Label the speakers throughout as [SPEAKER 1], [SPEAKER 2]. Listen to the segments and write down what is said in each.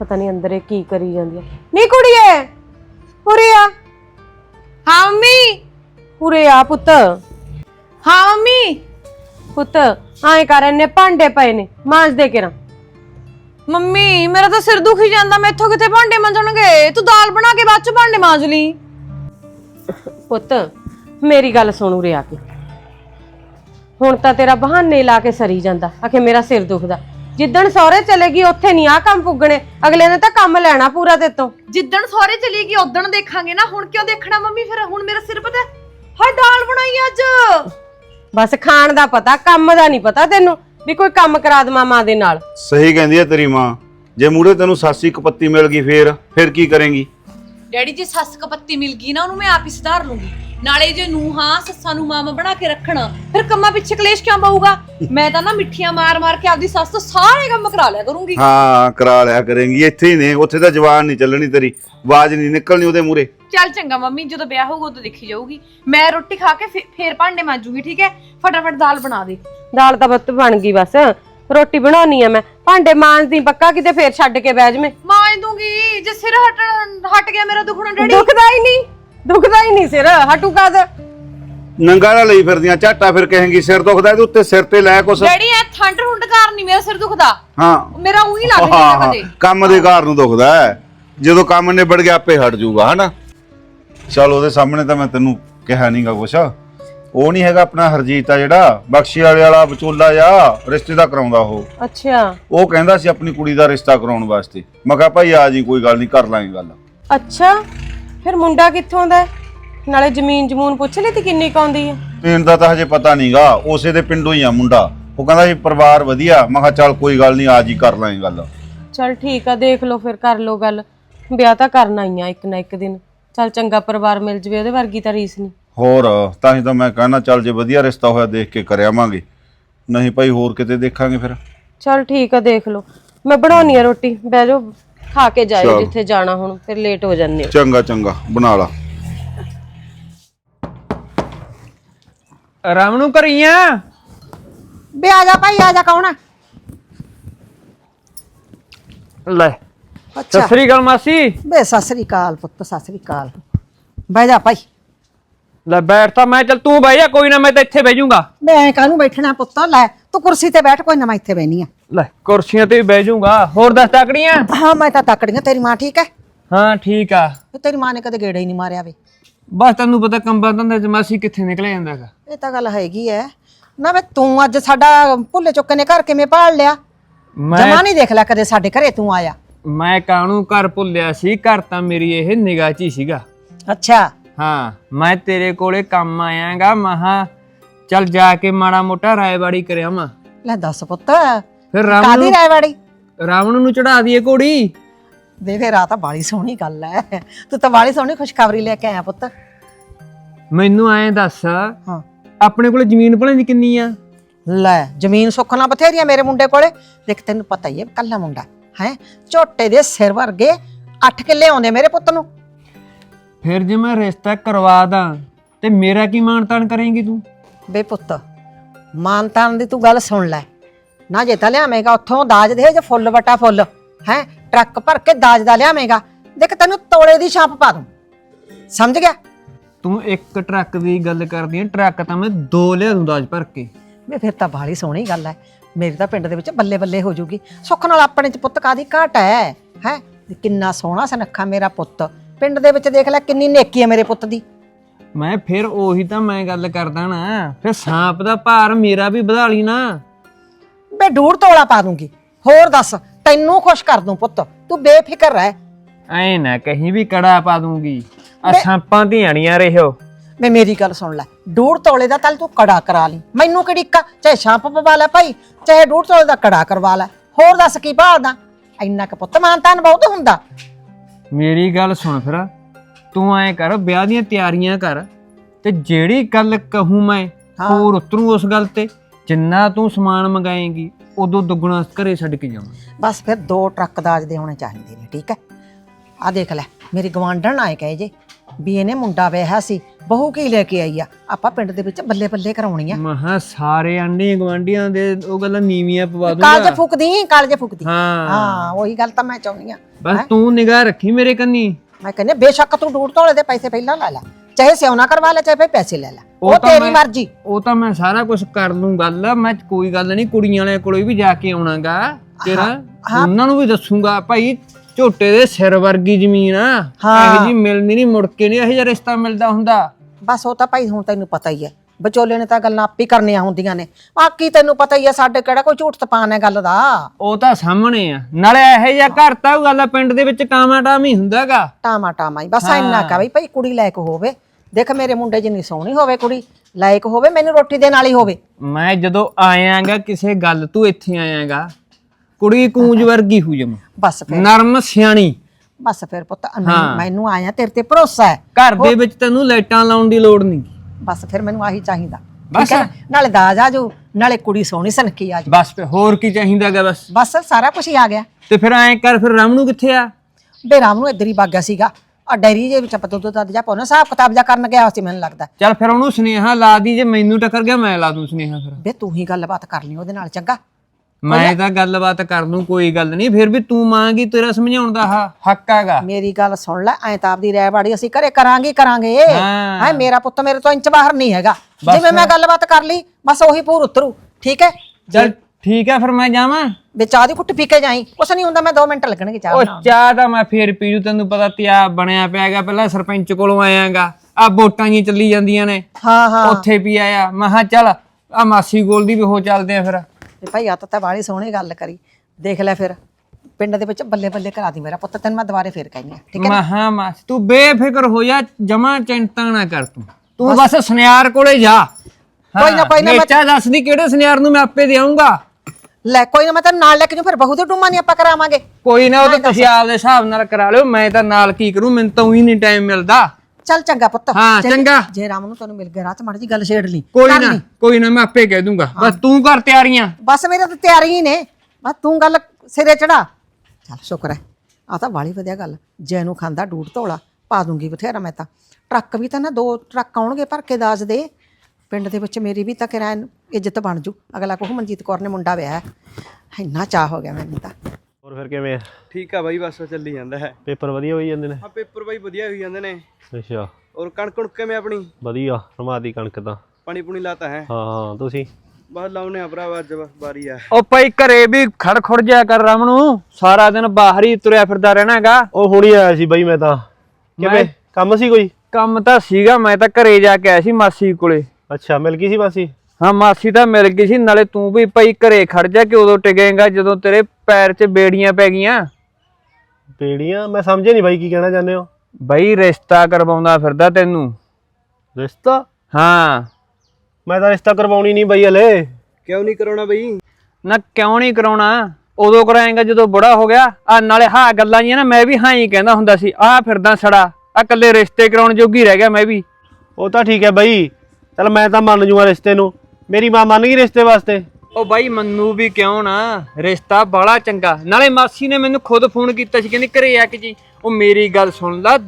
[SPEAKER 1] ਪਤਾ ਨਹੀਂ ਅੰਦਰ ਇਹ ਕੀ ਕਰੀ ਜਾਂਦੀ ਆ। ਨੀ ਕੁੜੀਏ ਉਰੇ ਆ।
[SPEAKER 2] ਹਾਂ ਮੰਮੀ।
[SPEAKER 1] ਉਰੇ ਆ ਪੁੱਤ।
[SPEAKER 2] ਹਾਂ ਮੰਮੀ।
[SPEAKER 1] ਪੁੱਤ ਐਂ ਕਰ ਇਹਨੇ ਭਾਂਡੇ ਪਏ ਨੇ ਮਾਂਜ ਦੇ ਕੇ ਨਾ
[SPEAKER 2] ਮੰਮੀ ਮੇਰਾ ਤਾਂ ਸਿਰ ਦੁਖੀ ਜਾਂਦਾ ਮੈਥੋਂ ਕਿੱਥੇ ਭਾਂਡੇ ਮਾਂਜਣਗੇ? ਤੂੰ ਦਾਲ ਬਣਾ ਕੇ ਬਾਅਦ ਚ ਭਾਂਡੇ ਮਾਂਜ ਲਈ।
[SPEAKER 1] ਪੁੱਤ ਮੇਰੀ ਗੱਲ ਸੁਣ ਉਰੇ ਆ ਕੇ। ਹੁਣ ਤਾਂ ਤੇਰਾ ਬਹਾਨੇ ਲਾ ਕੇ ਸਰੀ ਜਾਂਦਾ ਆਖੇ ਮੇਰਾ ਸਿਰ ਦੁਖਦਾ। ਜਿੱਦਣ ਸਹੁਰੇ ਚਲੇਗੀ ਉੱਥੇ ਨਹੀਂ ਆ ਕੰਮ ਪੁੱਗਣੇ। ਅਗਲੇ ਨੇ ਤਾਂ ਕੰਮ ਲੈਣਾ ਪੂਰਾ ਤੇ ਤੋਂ।
[SPEAKER 2] ਜਿੱਦਣ ਸਹੁਰੇ ਚਲੀ ਗਈ ਉਦਣ ਦੇਖਾਂਗੇ ਨਾ ਹੁਣ ਕਿਉਂ ਦੇਖਣਾ ਮੰਮੀ ਫਿਰ? ਹੁਣ ਮੇਰਾ ਸਿਰ ਪਤਾ ਹਾਏ ਦਾਲ ਬਣਾਈ ਅੱਜ।
[SPEAKER 1] ਬਸ ਖਾਣ ਦਾ ਪਤਾ ਕੰਮ ਦਾ ਨਹੀਂ ਪਤਾ ਤੈਨੂੰ ਵੀ ਕੋਈ ਕੰਮ ਕਰਾ ਦਵਾਂ ਮਾਂ ਦੇ ਨਾਲ।
[SPEAKER 3] ਸਹੀ ਕਹਿੰਦੀ ਹੈ ਤੇਰੀ ਮਾਂ। ਜੇ ਮੂਰੇ ਤੈਨੂੰ ਸਾਸੀ ਕਪੱਤੀ ਮਿਲ ਗਈ ਫੇਰ ਫਿਰ ਕੀ ਕਰੇਂਗੀ?
[SPEAKER 2] ਡੈਡੀ ਜੀ ਸੱਸ ਕਪੱਤੀ ਮਿਲ ਗਈ ਨਾ ਉਹਨੂੰ ਮੈਂ ਆਪ ਹੀ ਸੁਧਾਰ ਲੂੰਗੀ। ਨਾਲੇ ਜੇ ਨੂੰ ਹਾਂ ਸੱਸਾਂ ਨੂੰ ਮਾਮਾ ਬਣਾ ਕੇ ਰੱਖਣਾ ਫਿਰ ਕੰਮਾਂ ਪਿੱਛੇ ਕਲੇਸ਼ ਕਿਉਂ ਪਊਗਾ? ਮੈਂ ਤਾਂ ਨਾ ਮਿੱਠੀਆਂ ਮਾਰ ਮਾਰ ਕੇ ਆਪਦੀ ਸੱਸ ਤੋਂ ਸਾਰੇ ਕੰਮ ਕਰਾ ਲਿਆ ਕਰੂੰਗੀ।
[SPEAKER 3] ਹਾਂ ਕਰਾ ਲਿਆ ਕਰੇਂਗੀ ਇੱਥੇ ਹੀ ਨੇ ਉੱਥੇ ਤਾਂ ਜਵਾਨ ਨਹੀਂ ਚੱਲਣੀ ਤੇਰੀ ਆਵਾਜ਼ ਨਹੀਂ ਨਿਕਲਣੀ ਉਹਦੇ ਮੂਰੇ
[SPEAKER 2] ਚੱਲ ਚੰਗਾ ਮੰਮੀ ਜਦੋਂ ਵਿਆਹ ਹੋਊਗਾ ਉਦੋਂ ਦੇਖੀ ਜਾਊਗੀ। ਮੈਂ ਰੋਟੀ ਖਾ ਕੇ ਫੇ- ਫੇਰ ਭਾਂਡੇ ਮਾਂਜੂਗੀ ਠੀਕ ਹੈ? ਫਟਾਫਟ ਦਾਲ ਬਣਾ ਦੇ।
[SPEAKER 1] ਦਾਲ ਤਾਂ ਬੱਤ ਬਣ ਗਈ ਬਸ। ਰੋਟੀ ਬਣਾਉਣੀ ਆ ਮੈਂ। ਭਾਂਡੇ ਮਾਂਜਦੀ ਪੱਕਾ ਕਿਤੇ ਫੇਰ ਛੱਡ ਕੇ ਬਹਿ ਜਵੇਂ।
[SPEAKER 2] ਮਾਂਜ ਦੂੰਗੀ ਜੇ ਸਿਰ ਹਟ ਹਟ ਗਿਆ ਮੇਰਾ ਦੁਖਣਾ ਡੈਡੀ।
[SPEAKER 1] ਦੁਖਦਾ ਹੀ ਨਹੀਂ। ਦੁਖਦਾ ਹੀ ਨਹੀਂ ਸਿਰ ਹਟੂ ਕਦ?
[SPEAKER 3] ਨੰਗਾ ਲਈ ਫਿਰਦੀਆਂ ਝਾਟਾ ਫਿਰ ਕਹੇਂਗੀ ਸਿਰ ਦੁਖਦਾ ਇਹਦੇ ਉੱਤੇ ਸਿਰ ਤੇ ਲੈ ਕੁਛ।
[SPEAKER 2] ਡੈਡੀ ਐ ਠੰਡ ਹੁੰਡ ਕਾਰਨ ਨਹੀਂ ਮੇਰਾ ਸਿਰ ਦੁਖਦਾ।
[SPEAKER 3] ਹਾਂ।
[SPEAKER 2] ਮੇਰਾ ਉਹੀ ਲੱਗ
[SPEAKER 3] ਹਾਂ,
[SPEAKER 2] ਜਾਂਦਾ
[SPEAKER 3] ਹਾਂ,
[SPEAKER 2] ਕਦੇ।
[SPEAKER 3] ਕੰਮ ਦੇ ਘਰ ਨੂੰ ਦੁਖਦਾ ਹੈ। ਜਦੋਂ ਕੰਮ ਨਿਬੜ ਗਿਆ ਆਪੇ ਹਟ ਜਾਊਗਾ ਹਨਾ? ਚਲ ਉਹਦੇ ਸਾਹਮਣੇ ਤਾਂ ਮੈਂ ਤੈਨੂੰ ਕਿਹਾ ਨਹੀਂਗਾ ਕੁਛ। ਉਹ ਨਹੀਂ ਹੈਗਾ ਆਪਣਾ ਹਰਜੀਤ ਆ ਜਿਹੜਾ ਬਖਸ਼ੀ ਵਾਲੇ ਵਾਲਾ ਵਿਚੋਲਾ ਆ ਰਿਸ਼ਤੇ ਦਾ ਕਰਾਉਂਦਾ ਉਹ।
[SPEAKER 1] ਅੱਛਾ।
[SPEAKER 3] ਉਹ ਕਹਿੰਦਾ ਸੀ ਆਪਣੀ ਕੁੜੀ ਦਾ ਰਿਸ਼ਤਾ ਕਰਾਉਣ ਵਾਸਤੇ। ਮੈਂ ਕਿਹਾ ਭਾਈ ਆ ਜੀ ਕੋਈ ਗੱਲ ਨਹੀਂ ਕਰ ਲਾਂਗੇ ਗੱਲ।
[SPEAKER 1] ਅੱਛਾ। ਫਿਰ ਮੁੰਡਾ ਕਿੱਥੋਂ ਦਾ ਹੈ? ਨਾਲੇ ਜ਼ਮੀਨ ਜਮੂਨ ਪੁੱਛ ਲਈ ਤੇ ਕਿੰਨੀ ਕਾਉਂਦੀ ਹੈ?
[SPEAKER 3] ਪਿੰਡ ਦਾ ਤਾਂ ਹਜੇ ਪਤਾ ਨਹੀਂਗਾ ਉਸੇ ਦੇ ਪਿੰਡੋਂ ਹੀ ਆ ਮੁੰਡਾ। ਉਹ ਕਹਿੰਦਾ ਸੀ ਪਰਿਵਾਰ ਵਧੀਆ ਮੈਂ ਕਿਹਾ ਚੱਲ ਕੋਈ ਗੱਲ ਨਹੀਂ ਆ ਜੀ ਕਰ ਲਾਂਗੇ ਗੱਲ।
[SPEAKER 1] ਚਲ ਠੀਕ ਆ ਦੇਖ ਲਓ ਫਿਰ ਕਰ ਲਓ ਗੱਲ। ਵਿਆਹ ਤਾਂ ਕਰਨਾ ਹੀ ਆ ਇੱਕ ਨਾ ਇੱਕ ਦਿਨ। ਚਲ ਚੰਗਾ ਪਰਿਵਾਰ ਮਿਲ ਜਵੇ ਉਹਦੇ ਵਰਗੀ ਤਾਂ ਰੀਸ ਨਹੀਂ।
[SPEAKER 3] ਹੋਰ ਤਾਂ ਹੀ ਤਾਂ ਮੈਂ ਕਹਿੰਦਾ ਚੱਲ ਜੇ ਵਧੀਆ ਰਿਸ਼ਤਾ ਹੋਇਆ ਦੇਖ ਕੇ ਕਰਿਆਵਾਂਗੇ ਨਹੀਂ ਭਾਈ ਹੋਰ ਕਿਤੇ ਦੇਖਾਂਗੇ ਫਿਰ।
[SPEAKER 1] ਚਲ ਠੀਕ ਆ ਦੇਖ ਲਓ। ਮੈਂ ਬਣਾਉਣੀ ਆ ਰੋਟੀ ਬਹਿ ਜਾਓ। ਖਾ ਕੇ ਜਾਇਓ
[SPEAKER 3] ਚੱਲ।
[SPEAKER 1] ਜਿੱਥੇ ਜਾਣਾ ਹੁਣ ਫਿਰ ਲੇਟ ਹੋ ਜਾਂਦੇ ਹੋ।
[SPEAKER 3] ਚੰਗਾ ਚੰਗਾ ਬਣਾ ਲਾ।
[SPEAKER 4] ਰਾਮ ਨੂੰ ਕਰੀਆਂ
[SPEAKER 5] ਬੇ ਆ ਜਾ ਭਾਈ ਆ ਜਾ ਕੌਣ ਆ?
[SPEAKER 4] ਲੈ ਸਤਿ ਸ੍ਰੀ ਅਕਾਲ ਮਾਸੀ।
[SPEAKER 5] ਬੇ ਸਤਿ ਸ੍ਰੀ ਅਕਾਲ ਪੁੱਤ ਸਤਿ ਸ੍ਰੀ ਅਕਾਲ। ਬਹਿ ਜਾ ਭਾਈ।
[SPEAKER 4] ਲੈ ਬੈਠ ਤਾਂ ਮੈਂ ਚੱਲ ਤੂੰ ਬਹਿ ਜਾ ਕੋਈ ਨਾ ਮੈਂ ਤਾਂ ਇੱਥੇ ਬਹਿ ਜਾਊਂਗਾ
[SPEAKER 5] ਮੈਂ ਐ ਕਾਹਨੂੰ ਬੈਠਣਾ ਪੁੱਤ ਲੈ ਤੂੰ ਕੁਰਸੀ ਤੇ ਬੈਠ ਕੋਈ ਨਾ ਮੈਂ ਇੱਥੇ ਬੈਣੀ ਆ।
[SPEAKER 4] ਲੈ ਕੁਰਸੀਆਂ ਤੇ ਵੀ ਬਹਿ ਜਾਊਂਗਾ। ਹੋਰ ਦੱਸ ਤਕੜੀਆਂ?
[SPEAKER 5] ਹਾਂ ਮੈਂ ਤਾਂ ਤੱਕੜੀਆਂ। ਤੇਰੀ ਮਾਂ ਠੀਕ ਹੈ?
[SPEAKER 4] ਹਾਂ ਠੀਕ ਆ।
[SPEAKER 5] ਤੇਰੀ ਮਾਂ ਨੇ ਕਦੇ ਗੇੜਾ ਹੀ ਨਹੀਂ ਮਾਰਿਆ ਵੇ।
[SPEAKER 4] ਬਸ ਤੈਨੂੰ ਪਤਾ ਕੰਬਾਂ ਧੰਦੇ ਚ ਮਾਸੀ ਕਿੱਥੇ ਨਿਕਲ ਜਾਂਦਾ ਹੈਗਾ।
[SPEAKER 5] ਇਹ ਤਾਂ ਗੱਲ ਹੈਗੀ ਐ। ਨਾ ਵੇ ਤੂੰ ਅੱਜ ਸਾਡਾ ਭੁੱਲੇ ਚੁੱਕੇ ਨੇ ਘਰ ਕਿਵੇਂ ਭਾਲ ਲਿਆ?
[SPEAKER 4] ਮੈਂ
[SPEAKER 5] ਜਮਾ ਨਹੀਂ ਦੇਖ ਲਿਆ ਕਦੇ ਸਾਡੇ ਘਰੇ ਤੂੰ ਆਇਆ।
[SPEAKER 4] ਮੈਂ ਕਾਹਨੂੰ ਘਰ ਭੁੱਲਿਆ ਸੀ? ਘਰ ਤਾਂ ਮੇਰੀ ਇਹ ਨਿਗਾਹ 'ਚ ਹੀ ਸੀਗਾ।
[SPEAKER 5] ਅੱਛਾ।
[SPEAKER 4] ਹਾਂ ਮੈਂ ਤੇਰੇ ਕੋਲੇ ਕੰਮ ਆਇਆਗਾ। ਮਹਾ ਚੱਲ ਜਾ ਕੇ ਮਾੜਾ ਮੋਟਾ ਰਾਇਵਾੜੀ ਕਰਿਆ ਮਾ
[SPEAKER 5] ਲੈ ਦੱਸ ਪੁੱਤ।
[SPEAKER 4] ਫਿਰ ਰਾਮ
[SPEAKER 5] ਕਾਦੀ
[SPEAKER 4] ਨੂੰ
[SPEAKER 5] ਰਾਇਵਾੜੀ?
[SPEAKER 4] ਰਾਵਣ ਨੂੰ ਚੜਾ ਦਈਏ ਘੋੜੀ।
[SPEAKER 5] ਦੇ ਫੇਰ ਆ ਤਾਂ ਬਾਲੀ ਸੋਹਣੀ ਗੱਲ ਐ। ਤੂੰ ਤਾਂ ਬਾਲੀ ਸੋਹਣੀ ਖੁਸ਼ਖਬਰੀ ਲੈ ਕੇ ਆਇਆ ਪੁੱਤ।
[SPEAKER 4] ਮੈਨੂੰ ਐਂ ਦੱਸ
[SPEAKER 5] ਹਾਂ।
[SPEAKER 4] ਆਪਣੇ ਕੋਲੇ ਜ਼ਮੀਨ ਭਲੇ ਦੀ ਕਿੰਨੀ ਆ?
[SPEAKER 5] ਲੈ ਜ਼ਮੀਨ ਸੁੱਖ ਨਾਲ ਬਥੇਰੀ ਆ ਮੇਰੇ ਮੁੰਡੇ ਕੋਲੇ। ਦੇਖ ਤੈਨੂੰ ਪਤਾ ਹੀ ਹੈ ਕੱਲਾ ਮੁੰਡਾ ਹੈ। ਝੋਟੇ ਦੇ ਸਿਰ ਵਰਗੇ 8 ਕਿੱਲੇ ਆਉਂਦੇ ਮੇਰੇ ਪੁੱਤ ਨੂੰ।
[SPEAKER 4] ਫਿਰ ਜੇ ਮੈਂ ਰਿਸ਼ਤਾ ਕਰਵਾ ਦਾਂ ਤੇ ਮੇਰਾ ਕੀ ਮਾਨਤਾਨ ਕਰੇਂਗੀ ਤੂੰ?
[SPEAKER 5] ਬੇ ਪੁੱਤ ਮਾਨਤਾਨ ਦੀ ਤੂੰ ਗੱਲ ਸੁਣ ਲੈ। ਨਾ ਜੇ ਤਾਂ ਲਿਆਵੇਂਗਾ ਉੱਥੋਂ ਦਾਜ ਦੇ ਜੇ ਫੁੱਲ ਵਟਾ ਫੁੱਲ। ਹੈ ਟਰੱਕ ਭਰ ਕੇ ਦਾਜ ਦਾ ਲਿਆਵੇਂਗਾ। ਦੇਖ ਤੈਨੂੰ ਤੋਲੇ ਦੀ ਛਾਪ ਪਾ ਦੂੰ। ਸਮਝ ਗਿਆ?
[SPEAKER 4] ਤੂੰ ਇੱਕ ਟਰੱਕ ਦੀ ਗੱਲ ਕਰਦੀ ਆਂ ਟਰੱਕ ਤਾਂ ਮੈਂ ਦੋ ਲਿਆ ਦੂੰ ਦਾਜ ਭਰ ਕੇ।
[SPEAKER 5] ਵੇ ਫਿਰ ਤਾਂ ਬਾਲੀ ਸੋਹਣੀ ਗੱਲ ਹੈ ਮੇਰੀ ਤਾਂ ਪਿੰਡ ਦੇ ਵਿੱਚ ਬੱਲੇ ਬੱਲੇ ਹੋ ਜੂਗੀ। ਸੁੱਖ ਨਾਲ ਆਪਣੇ ਚ ਪੁੱਤ ਕਾਦੀ ਘਾਟ ਹੈ ਹੈ ਕਿੰਨਾ ਸੋਹਣਾ ਸੁਨੱਖਾ ਮੇਰਾ ਪੁੱਤ। ਪਿੰਡ ਦੇ ਵਿੱਚ ਦੇਖ ਲੈ ਕਿੰਨੀ ਨੇਕੀ ਹੈ ਮੇਰੇ ਪੁੱਤ ਦੀ।
[SPEAKER 4] ਮੈਂ ਫਿਰ ਉਹੀ ਤਾਂ ਮੈਂ ਗੱਲ ਕਰਦਾ ਨਾ। ਫਿਰ ਸਾਂਪ ਦਾ ਭਾਰ ਮੇਰਾ ਵੀ ਵਧਾ ਲਈ ਨਾ।
[SPEAKER 5] ਬੇ ਡੂੜ ਤੋਲਾ ਪਾ ਦੂੰਗੀ। ਹੋਰ ਦੱਸ ਤੈਨੂੰ ਖੁਸ਼ ਕਰ ਦੂੰ ਪੁੱਤ। ਤੂੰ ਬੇਫਿਕਰ ਰਹਿ।
[SPEAKER 4] ਐ ਨਾ ਕਹੀਂ ਵੀ ਕੜਾ ਪਾ ਦੂੰਗੀ। ਆ ਸਾਂਪਾਂ ਧੀਆਣੀਆਂ ਰਹਿਓ
[SPEAKER 5] ਮੈਂ ਮੇਰੀ ਗੱਲ ਸੁਣ ਲੈ। ਡੂੜ ਤੋਲੇ ਦਾ ਤਲ ਤੂੰ ਕੜਾ ਕਰਾ ਲਈ। ਮੈਨੂੰ ਕਿਹੜੀ ਇੱਕਾ ਚਾਹੇ ਛਾਪ ਪਵਾ ਲੈ ਭਾਈ ਚਾਹੇ ਡੂੜ ਤੋਲੇ ਦਾ ਕੜਾ ਕਰਵਾ ਲੈ। ਹੋਰ ਦੱਸ ਕੀ ਭਾਲਦਾ? ਇੰਨਾ ਕੁ ਪੁੱਤ ਮਾਨਤਾਨ ਬਹੁਤ ਹੁੰਦਾ।
[SPEAKER 4] ਮੇਰੀ ਗੱਲ ਸੁਣ ਫਿਰ। ਤੂੰ ਐ ਕਰ ਵਿਆਹ ਦੀਆਂ ਤਿਆਰੀਆਂ ਕਰ। ਤੇ ਜਿਹੜੀ ਗੱਲ ਕਹੂੰ ਮੈਂ। ਹੋਰ ਉਤਰੂ ਉਸ ਗੱਲ ਤੇ। ਜਿੰਨਾ ਤੂੰ ਸਮਾਨ ਮੰਗਾਏਂਗੀ ਉਦੋਂ ਦੁੱਗਣਾ ਘਰੇ ਛੱਡ ਕੇ ਜਾਵਾਂ।
[SPEAKER 5] ਬਸ ਫਿਰ ਦੋ ਟਰੱਕ ਦਾਜ ਦੇ ਹੋਣੇ ਚਾਹੀਦੇ ਨੇ ਠੀਕ ਹੈ? ਆ ਦੇਖ ਲੈ ਮੇਰੀ ਗਵਾਂਢਣ ਆਏ ਕਹੇ ਜੇ ਵੀ ਇਹਨੇ ਮੁੰਡਾ ਵਿਆਹਿਆ ਸੀ ਬਹੂ ਕੀ ਲੈ ਕੇ ਆਈ ਆ? ਆਪਾਂ ਪਿੰਡ ਦੇ ਵਿੱਚ ਬੱਲੇ ਬੱਲੇ ਕਰਾਉਣੀ ਆ।
[SPEAKER 4] ਮਹਾ ਸਾਰੇ ਆਂਢੀ ਗਵਾਂਢੀਆਂ ਦੇ ਉਹ ਗੱਲਾਂ ਨੀਵੀਆਂ ਪਵਾ
[SPEAKER 5] ਕਾਲਜ
[SPEAKER 4] ਦੂੰਗਾ
[SPEAKER 5] ਫੂਕਦੀ ਕਾਲਜ ਫੂਕਦੀ।
[SPEAKER 4] ਹਾਂ।
[SPEAKER 5] ਹਾਂ ਉਹੀ ਗੱਲ ਤਾਂ ਮੈਂ ਚਾਹੁੰਦੀ ਆ।
[SPEAKER 4] ਬਸ ਤੂੰ ਨਿਗਾਹ ਰੱਖੀ ਮੇਰੇ ਕੰਨੀ।
[SPEAKER 5] ਮੈਂ ਕਹਿੰਦੀ ਬੇਸ਼ੱਕ ਤੂੰ ਡੂੜ ਤੋਲੇ ਦੇ ਪੈਸੇ ਪਹਿਲਾਂ ਲੈ ਲੈ। ਚਾਹੇ ਸਿਉਣਾ ਕਰਵਾ ਲੈ ਚਾਹੇ ਫਿਰ ਪੈਸੇ ਲੈ ਲੈ।
[SPEAKER 4] ਉਹ ਤਾਂ
[SPEAKER 5] ਤੇਰੀ
[SPEAKER 4] ਮੈਂ-
[SPEAKER 5] ਮਰਜ਼ੀ।
[SPEAKER 4] ਉਹ ਤਾਂ ਮੈਂ ਸਾਰਾ ਕੁਝ ਕਰ ਲੂੰ ਗੱਲ ਮੈਂ ਕੋਈ ਗੱਲ ਨਹੀਂ ਕੁੜੀਆਂ ਵਾਲੇ ਕੋਲੇ ਵੀ ਜਾ ਕੇ ਆਉਣਾਗਾ ਤੇਰਾ ਉਹਨਾਂ ਨੂੰ ਵੀ ਦੱਸੂਗਾ ਭਾਈ ਝੋਟੇ ਦੇ ਸਿਰ ਵਰਗੀ ਜ਼ਮੀਨ ਆ
[SPEAKER 5] ਹਾਂ।
[SPEAKER 4] ਇਹੋ ਜੀ ਮਿਲਣੀ ਨਹੀਂ ਮੁੜ ਕੇ ਨਹੀਂ ਇਹੋ ਜਿਹਾ ਰਿਸ਼ਤਾ ਮਿਲਦਾ ਹੁੰਦਾ।
[SPEAKER 5] ਬਸ ਉਹ ਤਾਂ ਭਾਈ ਹੁਣ ਤੈਨੂੰ ਪਤਾ ਹੀ ਹੈ। ਵਿਚੋਲੇ ਨੇ ਤਾਂ ਗੱਲਾਂ ਆਪੇ ਕਰਨੀਆਂ ਹੁੰਦੀਆਂ ਨੇ। ਬਾਕੀ ਤੈਨੂੰ ਪਤਾ ਹੀ ਹੈ ਸਾਡੇ ਕਿਹੜਾ ਕੋਈ ਝੂਠ ਤਪਾਨ ਹੈ ਗੱਲ ਦਾ।
[SPEAKER 4] ਉਹ ਤਾਂ ਸਾਹਮਣੇ ਆ। ਨਾਲੇ ਇਹੋ ਜਿਹਾ ਘਰ ਤਾਂ ਉਹ ਗੱਲ ਆ, ਪਿੰਡ ਦੇ ਵਿੱਚ ਕਾਮਾ ਟਾਮੀ ਹੁੰਦਾਗਾ।
[SPEAKER 5] ਟਾਮਾ ਟਾਮਾ ਹੀ ਬਸ ਇੰਨਾ ਕਾ ਬਈ ਭਾਈ ਕੁੜੀ ਲਾਇਕ ਹੋਵੇ। ਦੇਖ ਮੇਰੇ ਮੁੰਡੇ ਜਿੰਨੀ ਸੋਹਣੀ ਹੋਵੇ ਕੁੜੀ ਲਾਇਕ ਹੋਵੇ ਮੈਨੂੰ ਰੋਟੀ ਦੇਣ ਵਾਲੀ ਹੋਵੇ।
[SPEAKER 4] ਮੈਂ ਜਦੋਂ ਆਇਆਗਾ ਕਿਸੇ ਗੱਲ ਤੂੰ ਇੱਥੇ ਆਇਆਗਾ ਕੁੜੀ ਕੂੰਜ ਵਰਗੀ ਹੋ ਜਮ।
[SPEAKER 5] ਬਸ ਫਿਰ।
[SPEAKER 4] ਨਰਮ ਸਿਆਣੀ।
[SPEAKER 5] ਬਸ ਫਿਰ ਪੁੱਤ ਮੈਨੂੰ ਆਇਆ ਤੇਰੇ ਤੇ ਭਰੋਸਾ ਹੈ।
[SPEAKER 4] ਘਰ ਦੇ ਵਿੱਚ ਤੈਨੂੰ ਲਾਈਟਾਂ ਲਾਉਣ ਦੀ ਲੋੜ ਨਹੀਂ।
[SPEAKER 5] ਬਸ ਫਿਰ ਮੈਨੂੰ ਆਹੀ ਚਾਹੀਦਾ।
[SPEAKER 4] ਬਸ।
[SPEAKER 5] ਠੀਕ ਹੈ ਨਾ? ਨਾਲੇ ਦਾਜ ਆ ਜਾਊ ਨਾਲੇ ਕੁੜੀ ਸੋਹਣੀ ਸਨਕੀ ਆ ਜਾਊ।
[SPEAKER 4] ਬਸ ਫਿਰ ਹੋਰ ਕੀ ਚਾਹੀਦਾਗਾ ਬਸ?
[SPEAKER 5] ਬਸ ਸਾਰਾ ਕੁਝ ਹੀ ਆ ਗਿਆ।
[SPEAKER 4] ਤੇ ਫਿਰ ਐਂ ਕਰ ਫਿਰ ਰਾਮ ਨੂੰ ਕਿੱਥੇ ਆ?
[SPEAKER 5] ਬੇ ਰਾਮ ਨੂੰ ਇੱਧਰ ਹੀ ਵਗ ਗਿਆ ਸੀਗਾ। ਆ ਡੈਰੀ ਦੇ ਵਿੱਚ ਆਪਾਂ ਦੁੱਧ ਦੱਧ ਜਾ ਪਾਉਣਾ ਹਿਸਾਬ ਕਿਤਾਬ ਜਾ ਕਰਨ ਗਿਆ ਸੀ ਮੈਨੂੰ ਲੱਗਦਾ।
[SPEAKER 4] ਚੱਲ ਫਿਰ ਉਹਨੂੰ ਸੁਨੇਹਾ ਲਾ ਦੀ ਜੇ ਮੈਨੂੰ ਟੱਕਰ ਗਿਆ ਮੈਂ ਲਾ ਦੂੰ ਸੁਨੇਹਾ ਫਿਰ।
[SPEAKER 5] ਬੇ ਤੂੰ ਹੀ ਗੱਲਬਾਤ ਕਰ ਲਈ ਉਹਦੇ ਨਾਲ ਚੰਗਾ।
[SPEAKER 4] ਮੈਂ ਤਾਂ ਗੱਲਬਾਤ ਕਰ ਲੂੰ ਕੋਈ ਗੱਲ ਨਹੀਂ ਫਿਰ ਵੀ ਤੂੰ ਮੰਗੀ ਤੇਰਾ ਸਮਝਾਉਣ ਦਾ ਹ- ਹੱਕ ਹੈਗਾ?
[SPEAKER 5] ਮੇਰੀ ਗੱਲ ਸੁਣ ਲੈ ਐ ਤਾਂ ਆਪਦੀ ਰਹਿ ਬਾੜੀ ਅਸੀਂ ਘਰੇ ਕਰਾਂਗੇ ਹੀ ਕਰਾਂਗੇ।
[SPEAKER 4] ਹਾਂ।
[SPEAKER 5] ਹੈ ਮੇਰਾ ਪੁੱਤ ਮੇਰੇ ਤੋਂ ਇੰਚ ਬਾਹਰ ਨਹੀਂ ਹੈਗਾ। ਜਿਵੇਂ ਮੈਂ ਗੱਲਬਾਤ ਕਰ ਲਈ ਬਸ ਉਹੀ ਪੂਰ ਉਤਰੂ ਠੀਕ ਹੈ?
[SPEAKER 4] ਚੱਲ ਠੀਕ ਹੈ ਫਿਰ ਮੈਂ ਜਾਵਾਂ?
[SPEAKER 5] ਵੀ ਚਾਹ ਦੀ ਕੁੱਟ ਪੀ ਕੇ ਜਾਈ ਕੁਛ ਨਹੀਂ ਹੁੰਦਾ ਮੈਂ 2 ਮਿੰਟ ਲੱਗਣਗੇ ਚਾਹ
[SPEAKER 4] ਉਹ
[SPEAKER 5] ਬਣਾਉਣ
[SPEAKER 4] ਚਾਹ ਤਾਂ ਮੈਂ ਫੇਰ ਪੀਜੂ ਤੈਨੂੰ ਪਤਾ ਤਿਆ ਬਣਿਆ ਪਿਆਗਾ ਪਹਿਲਾਂ ਸਰਪੰਚ ਕੋਲੋਂ ਆਇਆਗਾ ਆ ਵੋਟਾਂ ਜੀ ਚੱਲੀ ਜਾਂਦੀਆਂ ਨੇ।
[SPEAKER 5] ਹਾਂ ਹਾਂ।
[SPEAKER 4] ਉੱਥੇ ਵੀ ਆਇਆ ਮੈਂ ਕਿਹਾ ਚੱਲ ਆ ਮਾਸੀ ਕੋਲ ਦੀ ਵੀ ਹੋ ਚੱਲਦੇ ਆ ਫਿਰ।
[SPEAKER 5] ਵੀ ਭਾਈ ਆ ਤਾਂ ਤਾਂ ਸੋਹਣੀ ਗੱਲ ਕਰੀ। ਦੇਖ ਲੈ ਫਿਰ। ਪਿੰਡ ਦੇ ਵਿੱਚ ਬੱਲੇ ਬੱਲੇ ਕਰਾ ਦੀ ਮੇਰਾ ਪੁੱਤ ਤੈਨੂੰ ਮੈਂ ਦੁਬਾਰੇ ਫੇਰ ਕਹਿੰਦੀ ਆ ਠੀਕ ਹੈ
[SPEAKER 4] ਮੈਂ ਹਾਂ ਮਾਸੀ ਤੂੰ ਬੇਫਿਕਰ ਹੋ ਜਾ ਜਮਾ ਚਿੰਤਾ ਨਾ ਕਰ ਤੂੰ। ਤੂੰ ਬਸ। ਸੁਨਿਆਰ ਕੋਲੇ ਜਾ।
[SPEAKER 5] ਕੋਈ ਨਾ, ਕੋਈ ਨਾ, ਮੈਂ-
[SPEAKER 4] ਮੇਚਾ ਦੱਸਦੀ ਕਿਹੜੇ ਸੁਨਿਆਰ ਨੂੰ ਮੈਂ ਆਪੇ ਦੇਵਾਂਗਾ
[SPEAKER 5] ਲੈ ਕੋਈ ਨਾ ਮੈਂ ਤੈਨੂੰ ਨਾਲ ਲੈ ਕੇ ਜੂ ਫਿਰ ਬਹੂ ਦੇ ਟੂਮਾ ਨਹੀਂ ਆਪਾਂ ਕਰਾਵਾਂਗੇ।
[SPEAKER 4] ਕੋਈ ਨਾ ਉਹ ਤਾਂ ਤੁਸੀਂ ਆਪਦੇ ਹਿਸਾਬ ਨਾਲ ਕਰਾ ਲਿਓ ਮੈਂ ਤਾਂ ਨਾਲ ਕੀ ਕਰੂੰ ਮੈਨੂੰ ਤਾਂ ਉਹੀ ਨਹੀਂ ਟਾਈਮ ਮਿਲਦਾ।
[SPEAKER 5] ਚੱਲ ਚੰਗਾ ਪੁੱਤ।
[SPEAKER 4] ਹਾਂ
[SPEAKER 5] ਜੇ-
[SPEAKER 4] ਚੰਗਾ।
[SPEAKER 5] ਜੇ ਰਾਮ ਨੂੰ ਤੈਨੂੰ ਮਿਲ ਗਿਆ ਚ ਮਾੜੀ ਜੀ ਗੱਲ ਛੇੜ ਲਈ।
[SPEAKER 4] ਕੋਈ
[SPEAKER 5] ਕਰ
[SPEAKER 4] ਨਾ
[SPEAKER 5] ਲਈ।
[SPEAKER 4] ਕੋਈ ਨਾ ਮੈਂ ਆਪੇ ਕਹਿ ਦੂੰਗਾ। ਬਸ ਤੂੰ ਕਰ ਤਿਆਰੀਆਂ।
[SPEAKER 5] ਬਸ ਮੇਰੇ ਤਾਂ ਤਿਆਰੀ ਹੀ ਨੇ। ਬਸ ਤੂੰ ਗੱਲ ਸਿਰੇ ਚੜਾ। ਚੱਲ ਸ਼ੁਕਰ ਹੈ। ਆ ਤਾਂ ਬਾਲੀ ਵਧੀਆ ਗੱਲ। ਜੇ ਨੂੰ ਖਾਂਦਾ ਡੂੜ ਧੋਲਾ ਪਾ ਦੂੰਗੀ ਬਥੇਰਾ ਮੈਂ ਤਾਂ। ਟਰੱਕ ਵੀ ਤਾਂ ਨਾ ਦੋ ਟਰੱਕ ਆਉਣਗੇ ਭਰ ਕੇ ਦਾਜ ਦੇ। ਪਿੰਡ ਦੇ ਵਿੱਚ ਮੇਰੀ ਵੀ ਤਾਂ ਕਿਰਾਏ ਇੱਜ਼ਤ ਬਣ ਜੂ। ਅਗਲਾ ਕਹੂ ਮਨਜੀਤ ਕੌਰ ਨੇ ਮੁੰਡਾ ਵਿਆਹਿਆ। ਹੈ। ਇੰਨਾ ਚਾਹ ਹੋ ਗਿਆ ਮੈਨੂੰ ਤਾਂ।
[SPEAKER 6] ਹੋਰ ਫਿਰ ਕਿਵੇਂ ਆ?
[SPEAKER 7] ਠੀਕ ਆ ਬਾਈ ਬਸ ਚੱਲੀ ਜਾਂਦਾ ਹੈ।
[SPEAKER 6] ਪੇਪਰ ਵਧੀਆ ਹੋਈ ਜਾਂਦੇ ਨੇ?
[SPEAKER 7] ਆ ਪੇਪਰ ਬਾਈ ਵਧੀਆ ਹੋਈ ਜਾਂਦੇ ਨੇ।
[SPEAKER 6] ਅੱਛਾ।
[SPEAKER 7] ਔਰ ਕਣਕ ਕੁਣਕ ਕਿਵੇਂ ਆਪਣੀ?
[SPEAKER 6] ਵਧੀਆ ਰਮਾਦੀ ਕਣਕ ਤਾਂ।
[SPEAKER 7] ਪਾਣੀ ਪੂਣੀ ਲਾਤਾ ਹੈ।
[SPEAKER 6] ਹਾਂ ਹਾਂ ਤੁਸੀਂ?
[SPEAKER 7] ਬਸ ਲਾਉਨੇ ਆ ਭਰਾਵਾ ਅੱਜ ਬਸ ਬਾਰੀ ਆ।
[SPEAKER 4] ਉਹ ਭਾਈ ਘਰੇ ਵੀ ਖੜ ਖੜ ਜਾ ਕਰ ਰਾਮ ਨੂੰ। ਸਾਰਾ ਦਿਨ ਬਾਹਰ ਹੀ ਤੁਰਿਆ ਫਿਰਦਾ ਰਹਿਣਾਗਾ
[SPEAKER 6] ਉਹ ਹੁਣੀ ਆਇਆ ਸੀ ਬਾਈ ਮੈਂ ਤਾਂ। ਕਿਵੇਂ? ਕੰਮ ਸੀ ਕੋਈ?
[SPEAKER 4] ਕੰਮ ਤਾਂ ਸੀਗਾ ਮੈਂ ਤਾਂ ਘਰੇ ਜਾ ਕੇ ਆਇਆ ਸੀ ਮਾਸੀ ਕੋਲੇ।
[SPEAKER 6] ਅੱਛਾ ਮਿਲ ਗਈ ਸੀ ਮਾਸੀ?
[SPEAKER 4] ਹਾਂ ਮਾਸੀ ਤਾਂ ਮਿਲ ਗਈ ਸੀ ਨਾਲੇ ਤੂੰ ਵੀ ਭਾਈ ਘਰੇ ਖੜ ਜਾ ਕਿ ਉਦੋਂ ਟਿਕੇਗਾ ਜਦੋਂ ਤੇਰੇ ਪੈਰ 'ਚ ਬੇੜੀਆਂ ਪੈ ਗਈਆਂ।
[SPEAKER 6] ਪੇੜੀਆਂ ਮੈਂ ਸਮਝੇ ਨਹੀਂ ਬਾਈ ਕੀ ਕਹਿਣਾ ਚਾਹੁੰਦੇ ਹੋ।
[SPEAKER 4] ਬਈ ਰਿਸ਼ਤਾ ਕਰਵਾਉਂਦਾ ਫਿਰਦਾ ਤੈਨੂੰ।
[SPEAKER 6] ਰਿਸ਼ਤਾ?
[SPEAKER 4] ਹਾਂ।
[SPEAKER 6] ਮੈਂ ਤਾਂ ਰਿਸ਼ਤਾ ਕਰਵਾਉਣੀ ਨਹੀਂ ਬਾਈ ਹਲੇ।
[SPEAKER 7] ਕਿਉਂ ਨਹੀਂ ਕਰਾਉਣਾ ਬਈ?
[SPEAKER 4] ਨਾ ਕਿਉਂ ਨਹੀਂ ਕਰਾਉਣਾ? ਉਦੋਂ ਕਰਾਏਗਾ ਜਦੋਂ ਬੁੜਾ ਹੋ ਗਿਆ। ਆ ਨਾਲੇ ਹਾਂ ਗੱਲਾਂ ਜੀਆਂ ਨਾ ਮੈਂ ਵੀ ਹਾਂ ਹੀ ਕਹਿੰਦਾ ਹੁੰਦਾ ਸੀ ਆ ਫਿਰਦਾ ਸੜਾ। ਆ ਕੱਲੇ ਰਿਸ਼ਤੇ ਕਰਾਉਣ ਜੋਗੀ ਰਹਿ ਗਿਆ ਮੈਂ ਵੀ।
[SPEAKER 6] ਉਹ ਤਾਂ ਠੀਕ ਹੈ ਬਾਈ। ਚਲ ਮੈਂ ਤਾਂ ਮੰਨ ਜੂਗਾ ਰਿਸ਼ਤੇ ਨੂੰ। ਮੇਰੀ ਮਾਂ ਮੰਨ ਗਈ ਰਿਸ਼ਤੇ ਵਾਸਤੇ?
[SPEAKER 4] ਉਹ ਬਾਈ ਮੰਨੂ ਵੀ ਕਿਉਂ ਨਾ? ਰਿਸ਼ਤਾ ਬਾਲਾ ਚੰਗਾ। ਨਾਲੇ ਮਾਸੀ ਨੇ ਮੈਨੂੰ ਖੁਦ ਫੋਨ ਕੀਤਾ ਸੀ ਕਹਿੰਦੀ ਘਰੇ ਆ ਕੇ ਜੀ। ਉਹ ਮੇਰੀ ਗੱਲ ਸੁਣ ਲੈ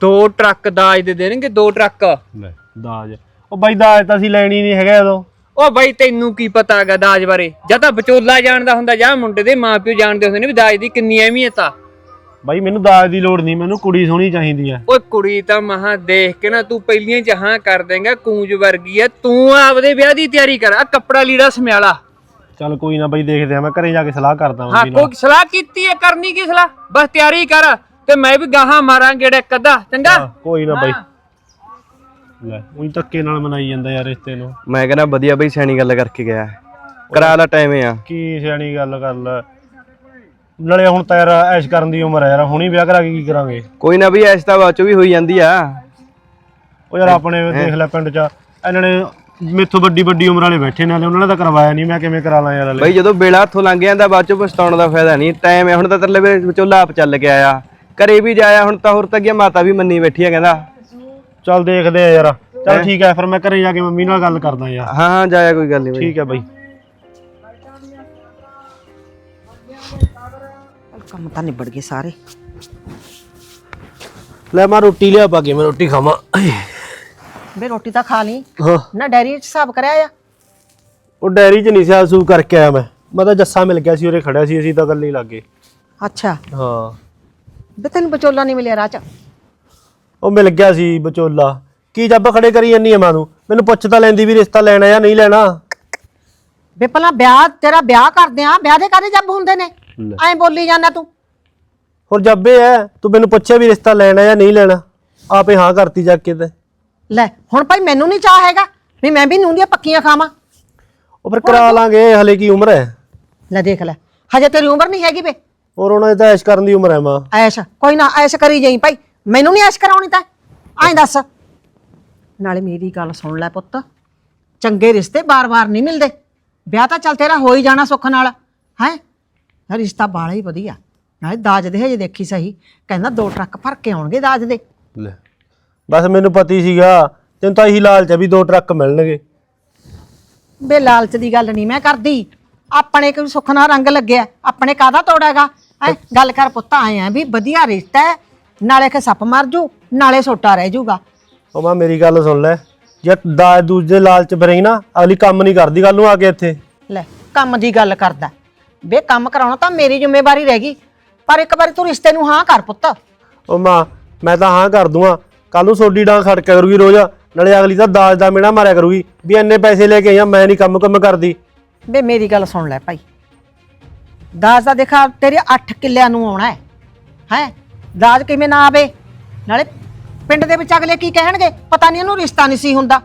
[SPEAKER 4] ਦੋ ਟਰੱਕ ਦਾਜ ਦੇ ਦੇਣਗੇ ਦੋ ਟਰੱਕ।
[SPEAKER 6] ਲੈ ਦਾਜ। ਉਹ ਬਾਈ ਦਾਜ ਤਾਂ ਅਸੀਂ ਲੈਣੀ ਨਹੀਂ ਹੈਗਾ ਉਦੋਂ।
[SPEAKER 4] ਉਹ ਬਾਈ ਤੈਨੂੰ ਕੀ ਪਤਾ ਹੈਗਾ ਦਾਜ ਬਾਰੇ? ਜਾਂ ਤਾਂ ਵਿਚੋਲਾ ਜਾਣਦਾ ਹੁੰਦਾ ਜਾਂ ਮੁੰਡੇ ਦੇ ਮਾਪਿਓ ਜਾਣਦੇ ਹੁੰਦੇ ਨੇ ਵੀ ਦਾਜ ਦੀ ਕਿੰਨੀ ਅਹਿਮੀਅਤ ਆ।
[SPEAKER 6] ਬਾਈ ਮੈਨੂੰ ਦਾਜ ਦੀ ਲੋੜ ਨਹੀਂ ਮੈਨੂੰ ਕੁੜੀ ਸੋਹਣੀ ਚਾਹੀਦੀ ਆ।
[SPEAKER 4] ਓਏ ਕੁੜੀ ਤਾਂ ਮਹਾ ਦੇਖ ਕੇ ਨਾ ਤੂੰ ਪਹਿਲੀਆਂ ਜਹਾਂ ਕਰ ਦੇਂਗਾ ਕੂੰਜ ਵਰਗੀ ਆ। ਤੂੰ ਆਪਦੇ ਵਿਆਹ ਦੀ ਤਿਆਰੀ ਕਰ ਆ ਕੱਪੜਾ ਲੀੜਾ ਸਮਿਆਲਾ।
[SPEAKER 6] ਚਲ ਕੋਈ ਨਾ ਬਾਈ ਦੇਖਦੇ ਆ ਮੈਂ ਘਰੇ ਜਾ ਕੇ ਸਲਾਹ ਕਰਦਾ
[SPEAKER 4] ਹਾਂ
[SPEAKER 6] ਨਾਲ
[SPEAKER 4] ਕੋਈ ਸਲਾਹ ਕੀਤੀ ਹੈ ਕਰਨੀ ਕੀ ਸਲਾਹ? ਬਸ ਤਿਆਰੀ ਕਰ ਤੇ ਮੈਂ ਵੀ ਗਾਹਾਂ ਮਾਰਾਂ ਗੇੜੇ ਕੱਦਾ ਚੰਗਾ?
[SPEAKER 6] ਹਾਂ, ਕੋਈ ਨਾ ਬਾਈ। ਲੈ ਉਹੀ ਧੱਕੇ ਨਾਲ ਮਨਾਈ ਜਾਂਦਾ ਯਾਰ ਰਿਸ਼ਤੇ ਨੂੰ।
[SPEAKER 7] ਮੈਂ ਕਹਿੰਦਾ ਵਧੀਆ ਬਈ ਸਿਆਣੀ ਗੱਲ ਕਰਕੇ ਗਿਆ। ਕਰਾ ਲਾ ਟਾਈਮ ਆ
[SPEAKER 6] ਕੀ ਸਿਆਣੀ ਗੱਲ ਕਰ ਲੈ। ਨਾਲੇ ਹੁਣ ਤਾਂ ਯਾਰ ਐਸ਼ ਕਰਨ ਦੀ ਉਮਰ ਹੈ ਯਾਰ ਹੁਣੀ ਵਿਆਹ ਕਰਾ ਕੇ ਕੀ ਕਰਾਂਗੇ?
[SPEAKER 7] ਕੋਈ ਨਾ ਬਈ ਐਸ ਤਾਂ ਬਾਅਦ ਚ ਵੀ ਹੋਈ ਜਾਂਦੀ ਆ।
[SPEAKER 6] ਉਹ ਯਾਰ ਆਪਣੇ ਦੇਖ ਲੈ ਪਿੰਡ 'ਚ ਇਹਨਾਂ ਨੇ ਮੇਥੋਂ ਵੱਡੀ ਵੱਡੀ ਉਮਰ ਵਾਲੇ ਬੈਠੇ ਨੇ ਨਾਲੇ ਉਹਨਾਂ ਨੇ ਤਾਂ ਕਰਵਾਇਆ ਨਹੀਂ ਮੈਂ ਕਿਵੇਂ ਕਰਾ ਲਾਂ ਯਾਰ ਹਲੇ।
[SPEAKER 7] ਬਈ ਜਦੋਂ ਬੇਲਾ ਹੱਥੋਂ ਲੰਘ ਜਾਂਦਾ ਬਾਅਦ ਚ ਪਛਤਾਉਣ ਦਾ ਫਾਇਦਾ ਨਹੀਂ ਟਾਈਮ ਹੈ ਹੁਣ ਤਾਂ ਤਰਲੇ ਵੇ ਵਿਚੋਲਾ ਆਪ ਚੱਲ ਕੇ ਆਇਆ। ਘਰੇ ਵੀ ਜਾਇਆ ਹੁਣ ਤਾਂ ਹੋਰ ਤਾਂ ਗਿਆ ਮਾਤਾ ਵੀ ਮੰਨੀ ਬੈਠੀ ਆ ਕਹਿੰਦਾ।
[SPEAKER 6] ਚੱਲ ਦੇਖਦੇ ਆ ਯਾਰ। ਚੱਲ ਠੀਕ ਹੈ ਫਿਰ ਮੈਂ ਘਰੇ ਜਾ ਕੇ ਮੰਮੀ ਨਾਲ ਗੱਲ ਕਰਦਾ ਯਾਰ।
[SPEAKER 7] ਹਾਂ ਹਾਂ ਜਾਇਆ ਕੋਈ ਗੱਲ ਨਹੀਂ ਬਈ।
[SPEAKER 6] ਠੀਕ ਹੈ ਬਾਈ।
[SPEAKER 5] ਕੰਮ ਤਾਂ ਨਿਬੜ ਗਏ ਸਾਰੇ।
[SPEAKER 6] ਲੈ ਮੈਂ ਰੋਟੀ ਲਿਆ ਪਾ ਕੇ ਮੈਂ ਰੋਟੀ ਖਾਵਾਂ।
[SPEAKER 5] ਬੇ ਰੋਟੀ ਤਾਂ ਖਾ ਲਈ।
[SPEAKER 6] ਹਾਂ।
[SPEAKER 5] ਨਾ ਡੈਰੀ 'ਚ ਹਿਸਾਬ ਕਰਿਆ ਆ?
[SPEAKER 6] ਉਹ ਡੈਰੀ 'ਚ ਨਹੀਂ ਸਿਆਲ ਕਰਕੇ ਆਇਆ ਮੈਂ। ਮੈਂ ਤਾਂ ਜੱਸਾ ਮਿਲ ਗਿਆ ਸੀ ਉਰੇ ਖੜਿਆ ਸੀ ਅਸੀਂ ਤਾਂ ਗੱਲੀ ਲੱਗੇ।
[SPEAKER 5] ਅੱਛਾ।
[SPEAKER 6] ਹਾਂ।
[SPEAKER 5] ਵੀ ਤੈਨੂੰ ਵਿਚੋਲਾ ਨਹੀਂ ਮਿਲਿਆ ਰਾਹ ਚ?
[SPEAKER 6] ਉਹ ਮਿਲ ਗਿਆ ਸੀ ਵਿਚੋਲਾ। ਕੀ ਜੱਬ ਖੜੇ ਕਰੀ ਜੰਨੀ ਆ ਮਾਂ ਨੂੰ ਮੈਨੂੰ ਪੁੱਛ ਤਾਂ ਲੈਂਦੀ ਵੀ ਰਿਸ਼ਤਾ ਲੈਣਾ ਜਾਂ ਨਹੀਂ ਲੈਣਾ।
[SPEAKER 5] ਵੇ ਪਹਿਲਾਂ ਵਿਆਹ ਤੇਰਾ ਵਿਆਹ ਕਰਦੇ ਆ ਵਿਆਹ ਦੇ ਕਾਹਦੇ ਜੱਬ ਹੁੰਦੇ ਨੇ? ਐਂ ਬੋਲੀ ਜਾਂਦਾ ਤੂੰ।
[SPEAKER 6] ਹੋਰ ਜੱਬੇ ਐ ਤੂੰ ਮੈਨੂੰ ਪੁੱਛਿਆ ਵੀ ਰਿਸ਼ਤਾ ਲੈਣਾ ਜਾਂ ਨਹੀਂ ਲੈਣਾ। ਆਪੇ ਹਾਂ ਕਰਤੀ ਜਾ ਕੇ ਤੇ।
[SPEAKER 5] ਲੈ ਹੁਣ ਭਾਈ ਮੈਨੂੰ ਨਹੀਂ ਚਾਹ ਹੈਗਾ ਵੀ ਮੈਂ ਵੀ ਨੂੰਹ ਦੀਆਂ ਪੱਕੀਆਂ ਖਾਵਾਂ।
[SPEAKER 6] ਉਹ ਫਿਰ ਕਰਾ ਲਾਂਗੇ ਹਲੇ ਕੀ ਉਮਰ ਹੈ
[SPEAKER 5] ਲੈ ਦੇਖ ਲੈ ਹਜੇ ਤੇਰੀ ਉਮਰ ਨਹੀਂ ਹੈਗੀ ਵੇ।
[SPEAKER 6] ਹੋਰ ਉਹਨਾਂ ਦੀ ਤਾਂ ਐਸ਼ ਕਰਨ ਦੀ ਉਮਰ ਹੈ ਮਾਂ।
[SPEAKER 5] ਐਸ਼ ਕੋਈ ਨਾ ਐਸ਼ ਕਰੀ ਜਾਈ ਭਾਈ। ਮੈਨੂੰ ਨਹੀਂ ਐਸ਼ ਕਰਾਉਣੀ ਤਾਂ। ਐਂ ਦੱਸ। ਨਾਲੇ ਮੇਰੀ ਗੱਲ ਸੁਣ ਲੈ ਪੁੱਤ। ਚੰਗੇ ਰਿਸ਼ਤੇ ਬਾਰ-ਬਾਰ ਨਹੀਂ ਮਿਲਦੇ। ਵਿਆਹ ਤਾਂ ਚੱਲ ਤੇਰਾ ਹੋ ਹੀ ਜਾਣਾ ਸੁੱਖ ਨਾਲ। ਹੈ? ਰਿਸ਼ਤਾ ਬਾਲਾ ਹੀ ਵਧੀਆ। ਨਾਲੇ ਦਾਜ ਦੇ ਹਜੇ ਦੇਖੀ ਸਹੀ। ਕਹਿੰਦਾ ਦੋ ਟਰੱਕ ਭਰ ਕੇ ਆਉਣਗੇ ਦਾਜ ਦੇ।
[SPEAKER 6] ਲੈ ਬਸ ਮੈਨੂੰ ਪਤੀ ਸੀਗਾ ਤੈਨੂੰ ਤਾਂ ਇਹੀ ਲਾਲਚ ਹੈ ਵੀ ਦੋ ਟਰੱਕ ਮਿਲਣਗੇ।
[SPEAKER 5] ਬੇ ਲਾਲਚ ਦੀ ਗੱਲ ਨਹੀਂ ਮੈਂ ਕਰਦੀ। ਆਪਣੇ ਕੋਈ ਸੁੱਖ ਨਾਲ ਰੰਗ ਲੱਗਿਆ ਆਪਣੇ ਕਾਦਾ ਤੋੜਾਗਾ ਐ ਗੱਲ ਕਰ ਪੁੱਤ ਆਏ ਆ ਵੀ ਵਧੀਆ ਰਿਸ਼ਤਾ ਹੈ। ਨਾਲੇ ਕਿ ਸੱਪ ਮਰ ਜੂ ਨਾਲੇ ਸੋਟਾ ਰਹਿ ਜੂਗਾ।
[SPEAKER 6] ਉਹ ਮਾਂ ਮੇਰੀ ਗੱਲ ਸੁਣ ਲੈ। ਜੇ ਦਾ ਦੂਜੇ ਲਾਲਚ ਬਰੇਈ ਨਾ ਅਗਲੀ ਕੰਮ ਨਹੀਂ ਕਰਦੀ ਕੱਲ ਨੂੰ ਆ ਕੇ ਇੱਥੇ।
[SPEAKER 5] ਲੈ ਕੰਮ ਦੀ ਗੱਲ ਕਰਦਾ। ਬੇ ਕੰਮ ਕਰਾਉਣਾ ਤਾਂ ਮੇਰੀ ਜ਼ਿੰਮੇਵਾਰੀ ਰਹਿ ਗਈ। ਪਰ ਇੱਕ ਵਾਰੀ ਤੂੰ ਰਿਸ਼ਤੇ ਨੂੰ ਹਾਂ ਕਰ ਪੁੱਤ।
[SPEAKER 6] ਉਹ ਮਾਂ ਮੈਂ ਤਾਂ ਹਾਂ ਕਰ ਦੂੰਗਾ। ਕੱਲ ਨੂੰ ਸੋਡੀ ਡਾਂ ਖੜਕਿਆ ਕਰੂਗੀ ਰੋਜ਼। ਨਾਲੇ ਅਗਲੀ ਤਾਂ ਦਾਜ ਦਾ ਮੇਣਾ ਮਾਰਿਆ ਕਰੂਗੀ ਵੀ ਇੰਨੇ ਪੈਸੇ ਲੈ ਕੇ ਆਈਆਂ ਮੈਂ ਨਹੀਂ ਕੰਮ ਕੰਮ ਕਰਦੀ।
[SPEAKER 5] ਬੇ ਮੇਰੀ ਗੱਲ ਸੁਣ ਲੈ ਭਾਈ। ਦਾਜ ਦਾ ਦੇਖਾ ਤੇਰੇ 8 ਕਿੱਲਿਆਂ ਨੂੰ ਆਉਣਾ ਹੈ। ਹੈ? ਦਾਜ ਕਿਵੇਂ ਨਾ ਆਵੇ? ਨਾਲੇ ਪਿੰਡ ਦੇ ਵਿੱਚ ਅਗਲੇ ਕੀ ਕਹਿਣਗੇ? ਪਤਾ ਨਹੀਂ ਇਹਨੂੰ ਰਿਸ਼ਤਾ ਨਹੀਂ ਸੀ ਹੁੰਦਾ।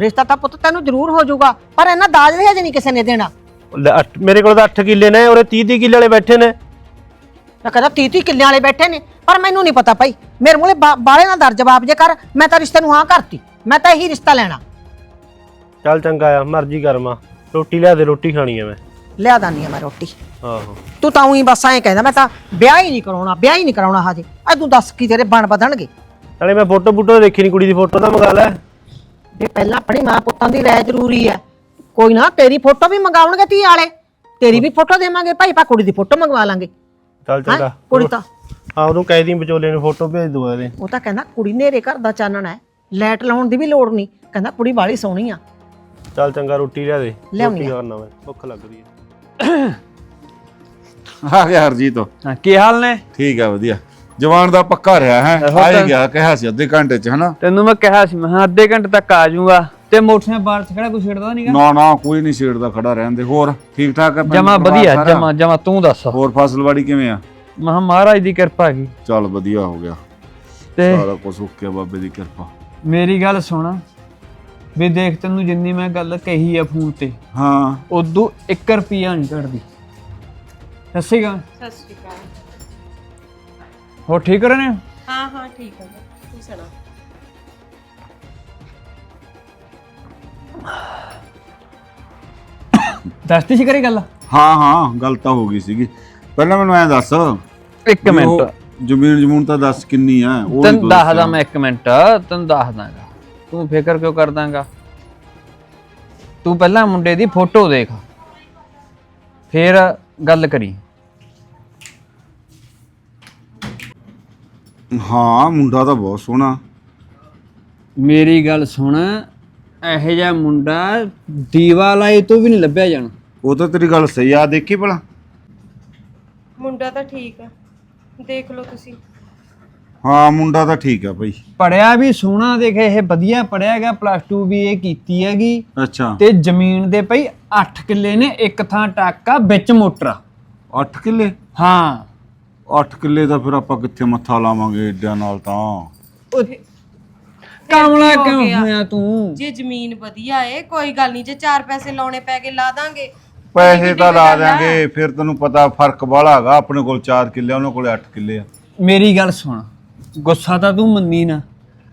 [SPEAKER 5] ਰਿਸ਼ਤਾ ਤਾਂ ਪੁੱਤ ਤੈਨੂੰ ਜ਼ਰੂਰ ਹੋ ਜਾਊਗਾ ਪਰ ਇਹਨਾਂ ਦਾਜ ਦੇ ਹਜੇ ਨਹੀਂ ਕਿਸੇ ਨੇ ਦੇਣਾ।
[SPEAKER 6] ਲੈ ਅੱਠ- ਮੇਰੇ ਕੋਲ ਤਾਂ 8 ਕਿੱਲੇ ਨੇ ਔਰ 30 30 ਕਿੱਲੇ ਵਾਲੇ ਬੈਠੇ ਨੇ।
[SPEAKER 5] ਮੈਂ ਕਹਿੰਦਾ 30 30 ਕਿੱਲਿਆਂ ਵਾਲੇ ਬੈਠੇ ਨੇ ਪਰ ਮੈਨੂੰ ਨਹੀਂ ਪਤਾ ਭਾਈ। ਮੇਰੇ ਮੂਲੇ ਬਾਲੇ ਨਾਲ ਦਰ ਜਵਾਬ ਜੇ ਕਰ ਮੈਂ ਤਾਂ ਰਿਸ਼ਤੇ ਨੂੰ ਹਾਂ ਕਰਤੀ ਮੈਂ ਤਾਂ ਇਹੀ ਰਿਸ਼ਤਾ ਲੈਣਾ।
[SPEAKER 6] ਚੱਲ ਚੰਗਾ ਆ ਮਰਜ਼ੀ ਕਰ ਮਾਂ ਰੋਟੀ ਲਿਆ ਦੇ ਰੋਟੀ ਖਾਣੀ ਆ ਮੈਂ।
[SPEAKER 5] ਲਿਆ ਦਾਨੀ ਆ ਮੈਂ ਰੋਟੀ।
[SPEAKER 6] ਆਹੋ।
[SPEAKER 5] ਤੂੰ ਤਾਂ ਉਹੀ ਬਸ ਐਂ ਕਹਿੰਦਾ ਮੈਂ ਤਾਂ ਵਿਆਹ ਹੀ ਨਹੀਂ ਕਰਾਉਣਾ ਵਿਆਹ ਹੀ ਨਹੀਂ ਕਰਾਉਣਾ ਹਜੇ। ਐ ਤੂੰ ਦੱਸ ਕੀ ਤੇਰੇ ਬਣ ਵਧਣਗੇ?
[SPEAKER 6] ਨਾਲੇ ਮੈਂ ਫੋਟੋ ਫੋਟੋ ਦੇਖੀ ਨਹੀਂ ਕੁੜੀ ਦੀ ਫੋਟੋ ਤਾਂ ਮੰਗਾ ਲੈ।
[SPEAKER 5] ਵੀ ਪਹਿਲਾਂ ਆਪਣੀ ਮਾਂ ਪੁੱਤਾਂ ਦੀ ਰਾਏ ਜ਼ਰੂਰੀ ਹੈ ਕੋਈ ਨਾ ਤੇਰੀ ਫੋਟੋ ਵੀ ਮੰਗਾਉਣਗੇ ਧੀ ਵਾਲੇ। ਤੇਰੀ ਵੀ ਫੋਟੋ ਦੇਵਾਂਗੇ ਭਾਈ ਪਾ ਕੁੜੀ ਦੀ ਫੋਟੋ ਮੰਗਵਾ ਲਾਂਗੇ।
[SPEAKER 6] ਚੱਲ ਚੰਗਾ।
[SPEAKER 5] ਕੁੜੀ ਤਾਂ
[SPEAKER 6] ਹਾਂ ਉਹਨੂੰ ਕਹਿ ਦੀ ਵਿਚੋਲੇ ਨੂੰ ਫੋਟੋ ਭੇਜ ਦੂਆ ਇਹਦੇ
[SPEAKER 5] ਉਹ ਤਾਂ ਕਹਿੰਦਾ ਕੁੜੀ ਨੇਰੇ ਘਰ ਦਾ ਚਾਨਣਾ ਹੈ। ਲਾਈਟ ਲਾਉਣ ਦੀ ਵੀ ਲੋੜ ਨਹੀਂ। ਕਹਿੰਦਾ ਕੁੜੀ ਬਾਲੀ ਸੋਹਣੀ ਆ।
[SPEAKER 6] ਚੱਲ ਚੰਗਾ ਰੋਟੀ ਲਿਆ ਦੇ। ਰੋਟੀ
[SPEAKER 5] ਆ।
[SPEAKER 6] ਖਾਣਾ ਮੈਂ ਭੁੱਖ ਲੱਗ ਰਹੀ ਹੈ।
[SPEAKER 3] ਆ ਗਿਆ ਹਰਜੀਤ।
[SPEAKER 4] ਹਾਂ ਕੀ ਹਾਲ ਨੇ?
[SPEAKER 3] ਠੀਕ ਆ ਵਧੀਆ। ਜਵਾਨ ਦਾ ਪੱਕਾ ਰਿਹਾ ਹੈ। ਆ ਗਿਆ ਕਿਹਾ ਸੀ ਅੱਧੇ ਘੰਟੇ ਚ ਹਨਾ?
[SPEAKER 4] ਤੈਨੂੰ ਮੈਂ ਕਿਹਾ ਸੀ ਮੈਂ ਕਿਹਾ ਅੱਧੇ ਘੰਟੇ ਤੱਕ ਆ ਜਾਊਂਗਾ। ਤੇ ਮੋਟਰਸਾਈਕਲ ਬਾਹਰ ਚ ਖੜਾ ਕੋਈ ਛੇੜਦਾ ਨਹੀਂਗਾ
[SPEAKER 3] ਨਾ ਨਾ ਕੋਈ ਨਹੀਂ ਛੇੜਦਾ ਖੜਾ ਰਹਿੰਦੇ। ਹੋਰ ਠੀਕ ਠਾਕ ਹੈ ਪਿੰਡ
[SPEAKER 4] ਜਮਾ
[SPEAKER 3] ਪਰਿਵਾਰ
[SPEAKER 4] ਵਧੀਆ
[SPEAKER 3] ਸਾਰਾ?
[SPEAKER 4] ਜਮਾ ਜਮਾ ਤੂੰ ਦੱਸ।
[SPEAKER 3] ਹੋਰ ਫਸਲਵਾੜੀ ਕਿਵੇਂ ਆ?
[SPEAKER 4] ਮਹਾ ਮਹਾਰਾਜ ਦੀ ਕਿਰਪਾ ਹੈਗੀ।
[SPEAKER 3] ਚੱਲ ਵਧੀਆ ਹੋ ਗਿਆ।
[SPEAKER 4] ਤੇ
[SPEAKER 3] ਸਾਰਾ ਕੁਝ ਓਕੇ ਬਾਬੇ ਦੀ ਕਿਰਪਾ।
[SPEAKER 4] ਮੇਰੀ ਗੱਲ ਸੁਣ। ਵੀ ਦੇਖ ਤੈਨੂੰ ਜਿੰਨੀ ਮੈਂ ਗੱਲ ਕਹੀ ਆ ਫੋਨ ਤੇ
[SPEAKER 3] ਹਾਂ।
[SPEAKER 4] ਉਦੋਂ 1 ਰੁਪਿਆ ਨਹੀਂ ਕੱਢਦੀ ਸੱਸੀਗਾ
[SPEAKER 1] ਸਤਿ ਸ਼੍ਰੀ ਅਕਾਲ।
[SPEAKER 4] ਹੋ ਠੀਕ ਰਹੇ ਨੇ?
[SPEAKER 1] ਹਾਂ ਹਾਂ ਠੀਕ ਹੈ ਤੂੰ ਸੁਣਾ।
[SPEAKER 4] ਦੱਸਤੀ ਸੀ ਕਰੀ ਗੱਲ?
[SPEAKER 3] ਹਾਂ ਹਾਂ ਗੱਲ ਤਾਂ ਹੋ ਗਈ ਸੀਗੀ। ਪਹਿਲਾਂ ਮੈਨੂੰ ਐ ਦੱਸ
[SPEAKER 4] ਇੱਕ
[SPEAKER 3] ਵੀ
[SPEAKER 4] ਮਿੰਟ।
[SPEAKER 3] ਜ਼ਮੀਨ ਜਮੂਨ ਤਾਂ ਦੱਸ ਕਿੰਨੀ ਆ ਉਹ ਨੀ
[SPEAKER 4] ਤੈਨੂੰ
[SPEAKER 3] ਤੂੰ
[SPEAKER 4] ਦੱਸਦਾ
[SPEAKER 3] ਦੱਸਿਆ।
[SPEAKER 4] ਮੈਂ ਇੱਕ ਮਿੰਟ ਤੈਨੂੰ ਦੱਸ ਦਾਂਗਾ। ਤੂੰ ਫਿਕਰ ਕਿਉਂ ਕਰਦਾਂਗਾ ਤੂੰ ਪਹਿਲਾਂ ਮੁੰਡੇ ਦੀ ਫੋਟੋ ਦੇਖ। ਫੇਰ ਗੱਲ ਕਰੀ।
[SPEAKER 3] ਹਾਂ ਮੁੰਡਾ ਤਾਂ ਬਹੁਤ ਸੋਹਣਾ।
[SPEAKER 4] ਮੇਰੀ ਗੱਲ ਸੁਣ। ਇਹੋ ਜਿਹਾ ਮੁੰਡਾ ਦੀਵਾ ਲਾਏ ਤੋਂ ਵੀ ਨਹੀਂ ਲੱਭਿਆ ਜਾਣਾ।
[SPEAKER 3] ਉਹ ਤਾਂ ਤੇਰੀ ਗੱਲ ਸਹੀ ਆ ਦੇਖੀ ਭਲਾ।
[SPEAKER 1] ਮੁੰਡਾ ਤਾਂ ਠੀਕ ਆ ਦੇਖ ਲਓ ਤੁਸੀਂ।
[SPEAKER 3] ਹਾਂ ਮੁੰਡਾ ਤਾਂ ਠੀਕ ਆ ਭਾਈ
[SPEAKER 4] ਪੜਿਆ ਵੀ ਸੋਹਣਾ ਦੇਖ ਇਹ ਵਧੀਆ ਪੜਿਆ ਹੈਗਾ ਪਲੱਸ 2 ਵੀ ਇਹ ਕੀਤੀ ਹੈਗੀ।
[SPEAKER 3] ਅੱਛਾ।
[SPEAKER 4] ਤੇ ਜ਼ਮੀਨ ਦੇ ਭਈ 8 ਕਿੱਲੇ ਨੇ ਇੱਕ ਥਾਂ ਟਾਕਾ ਵਿੱਚ ਮੋਟਰ।
[SPEAKER 3] 8 ਕਿੱਲੇ?
[SPEAKER 4] ਹਾਂ।
[SPEAKER 3] 8 ਕਿੱਲੇ ਦਾ ਫਿਰ ਆਪਾਂ ਕਿੱਥੇ ਮੱਥਾ ਲਾਵਾਂਗੇ ਏਡਿਆਂ ਨਾਲ ਤਾਂ?
[SPEAKER 4] ਕਾਮਲਾ ਕਿਉਂ ਹੋਇਆ ਤੂੰ?
[SPEAKER 1] ਜੇ ਜ਼ਮੀਨ ਵਧੀਆ ਏ ਕੋਈ ਗੱਲ ਨਹੀਂ ਜੇ ਚਾਰ ਪੈਸੇ ਲਾਉਣੇ ਪੈ ਗਏ ਲਾ ਦਾਂਗੇ।
[SPEAKER 3] ਪੈਸੇ ਤਾਂ ਲਾ ਦਿਆਂਗੇ ਫਿਰ ਤੈਨੂੰ ਪਤਾ ਫ਼ਰਕ ਬਾਹਲਾ ਹੈਗਾ ਆਪਣੇ ਕੋਲ 4 ਕਿੱਲੇ ਉਹਨਾਂ ਕੋਲ 8 ਕਿੱਲੇ ਆ।
[SPEAKER 4] ਮੇਰੀ ਗੱਲ ਸੁਣ ਗੁੱਸਾ ਤਾਂ ਤੂੰ ਮੰਨੀ ਨਾ।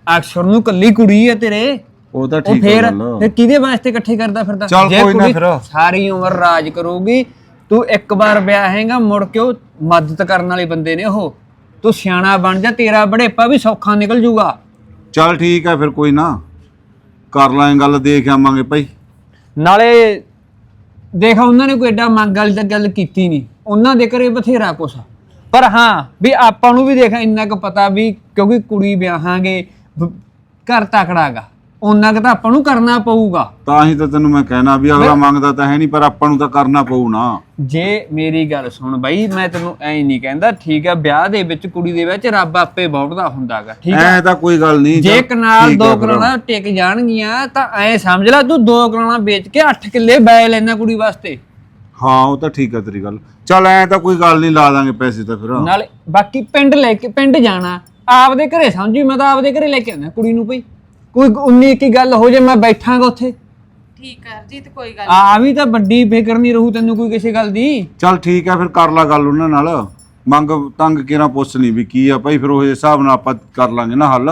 [SPEAKER 4] ਅਕਸਰ ਨੂੰ ਕੱਲੀ ਕੁੜੀ ਹੈ ਤੇਰੇ।
[SPEAKER 3] ਉਹ ਤਾਂ
[SPEAKER 4] ਉਹ
[SPEAKER 3] ਠੀਕ ਹੈ
[SPEAKER 4] ਫੇਰ ਫਿਰ ਕਿਹਦੇ ਵਾਸਤੇ ਇਕੱਠੇ ਕਰਦਾ ਫਿਰਦਾ?
[SPEAKER 3] ਚੱਲ ਕੋਈ ਨਾ
[SPEAKER 4] ਕੁੜੀ
[SPEAKER 3] ਫਿਰ।
[SPEAKER 4] ਸਾਰੀ ਉਮਰ ਰਾਜ ਕਰੂਗੀ ਤੂੰ ਇੱਕ ਵਾਰ ਵਿਆਹੇਗਾ ਮੁੜ ਕੇ ਉਹ ਮਦਦ ਕਰਨ ਵਾਲੇ ਬੰਦੇ ਨੇ ਉਹ। ਤੂੰ ਸਿਆਣਾ ਬਣ ਜਾ ਤੇਰਾ ਬੜੇਪਾ ਵੀ ਸੌਖਾ ਨਿਕਲ ਜੂਗਾ।
[SPEAKER 3] ਚੱਲ ਠੀਕ ਹੈ ਫਿਰ ਕੋਈ ਨਾ। ਕਰ ਲਾਂਗੇ ਗੱਲ, ਦੇਖ ਆਵਾਂਗੇ ਭਾਈ।
[SPEAKER 4] ਨਾਲੇ ਦੇਖ, ਉਹਨਾਂ ਨੇ ਕੋਈ ਐਡਾ ਮੰਗ ਵਾਲੀ ਤਾਂ ਗੱਲ ਕੀਤੀ ਨਹੀਂ। ਉਹਨਾਂ ਦੇ ਘਰੇ ਬਥੇਰਾ ਕੁਛ ਆ। ਪਰ ਹਾਂ, ਵੀ ਆਪਾਂ ਨੂੰ ਵੀ ਦੇਖ, ਇੰਨਾ ਕੁ ਪਤਾ ਵੀ ਕਿਉਂਕਿ ਕੁੜੀ ਵਿਆਹਾਂਗੇ ਵ- ਘਰ ਤਕੜਾਗਾ। ਉਹਨਾਂ ਕੁ ਤਾਂ ਆਪਾਂ ਨੂੰ ਕਰਨਾ ਪਊਗਾ।
[SPEAKER 3] ਤਾਂ ਹੀ ਤਾਂ ਤੈਨੂੰ ਮੈਂ ਕਹਿਣਾ ਵੀ ਅਗਲਾ ਮੰਗਦਾ ਤਾਂ ਹੈ ਨਹੀਂ ਪਰ ਆਪਾਂ ਨੂੰ ਤਾਂ ਕਰਨਾ ਪਊ ਨਾ।
[SPEAKER 4] ਜੇ ਮੇਰੀ ਗੱਲ ਸੁਣ ਬਾਈ ਮੈਂ ਤੈਨੂੰ ਐ ਨਹੀਂ ਕਹਿੰਦਾ ਠੀਕ ਆ ਵਿਆਹ ਦੇ ਵਿੱਚ ਕੁੜੀ ਦੇ ਵਿੱਚ ਰੱਬ ਆਪੇ ਬਹੁੜਦਾ ਹੁੰਦਾਗਾ ਠੀਕ
[SPEAKER 3] ਐ ਤਾਂ ਕੋਈ ਗੱਲ ਨਹੀਂ
[SPEAKER 4] ਜੇ ਕਨਾਲ ਦੋ। ਕਰਾਣਾ ਟਿਕ ਜਾਣਗੀਆਂ ਤਾਂ ਐ ਸਮਝ ਲੈ ਤੂੰ ਦੋ ਕਰਾਣਾ ਵੇਚ ਕੇ 8 ਕਿੱਲੇ ਬੈ ਲੈਣਾ ਕੁੜੀ ਵਾਸਤੇ।
[SPEAKER 3] ਹਾਂ ਉਹ ਤਾਂ ਠੀਕ ਆ ਤੇਰੀ ਗੱਲ। ਚੱਲ ਐ ਤਾਂ ਕੋਈ ਗੱਲ ਨਹੀਂ ਲਾ ਦਾਂਗੇ ਪੈਸੇ ਤਾਂ ਫਿਰ।
[SPEAKER 4] ਨਾਲੇ ਬਾਕੀ ਪਿੰਡ ਲੈ ਕੇ ਪਿੰਡ ਜਾਣਾ ਆਪਦੇ ਘਰੇ ਸਮਝੀ ਮੈਂ ਤਾਂ ਆਪਦੇ ਘਰੇ ਲੈ ਕੇ ਆਉਂਦਾ ਕੁੜੀ ਨੂੰ ਭਈ ਕੋਈ 19 ਕੀ ਗੱਲ ਹੋ ਜੇ ਮੈਂ ਬੈਠਾਂਗਾ ਉੱਥੇ।
[SPEAKER 1] ਠੀਕ ਹੈ ਹਰਜੀਤ ਕੋਈ ਗੱਲ
[SPEAKER 4] ਆ ਵੀ ਤਾਂ ਵੱਡੀ ਫਿਕਰ ਨਹੀਂ ਰਹੂ ਤੈਨੂੰ ਕੋਈ ਕਿਸੇ ਗੱਲ ਦੀ।
[SPEAKER 3] ਚੱਲ ਠੀਕ ਆ ਫਿਰ ਕਰ ਲਾ ਗੱਲ ਉਹਨਾਂ ਨਾਲ। ਮੰਗ ਤੰਗ ਕਿਹਨਾਂ ਪੁੱਛ ਨਹੀਂ ਵੀ ਕੀ ਆ ਭਾਈ ਫਿਰ ਉਹ ਹਿਸਾਬ ਨਾਲ ਆਪਾਂ ਕਰ ਲਾਂਗੇ ਨਾ ਹੱਲ।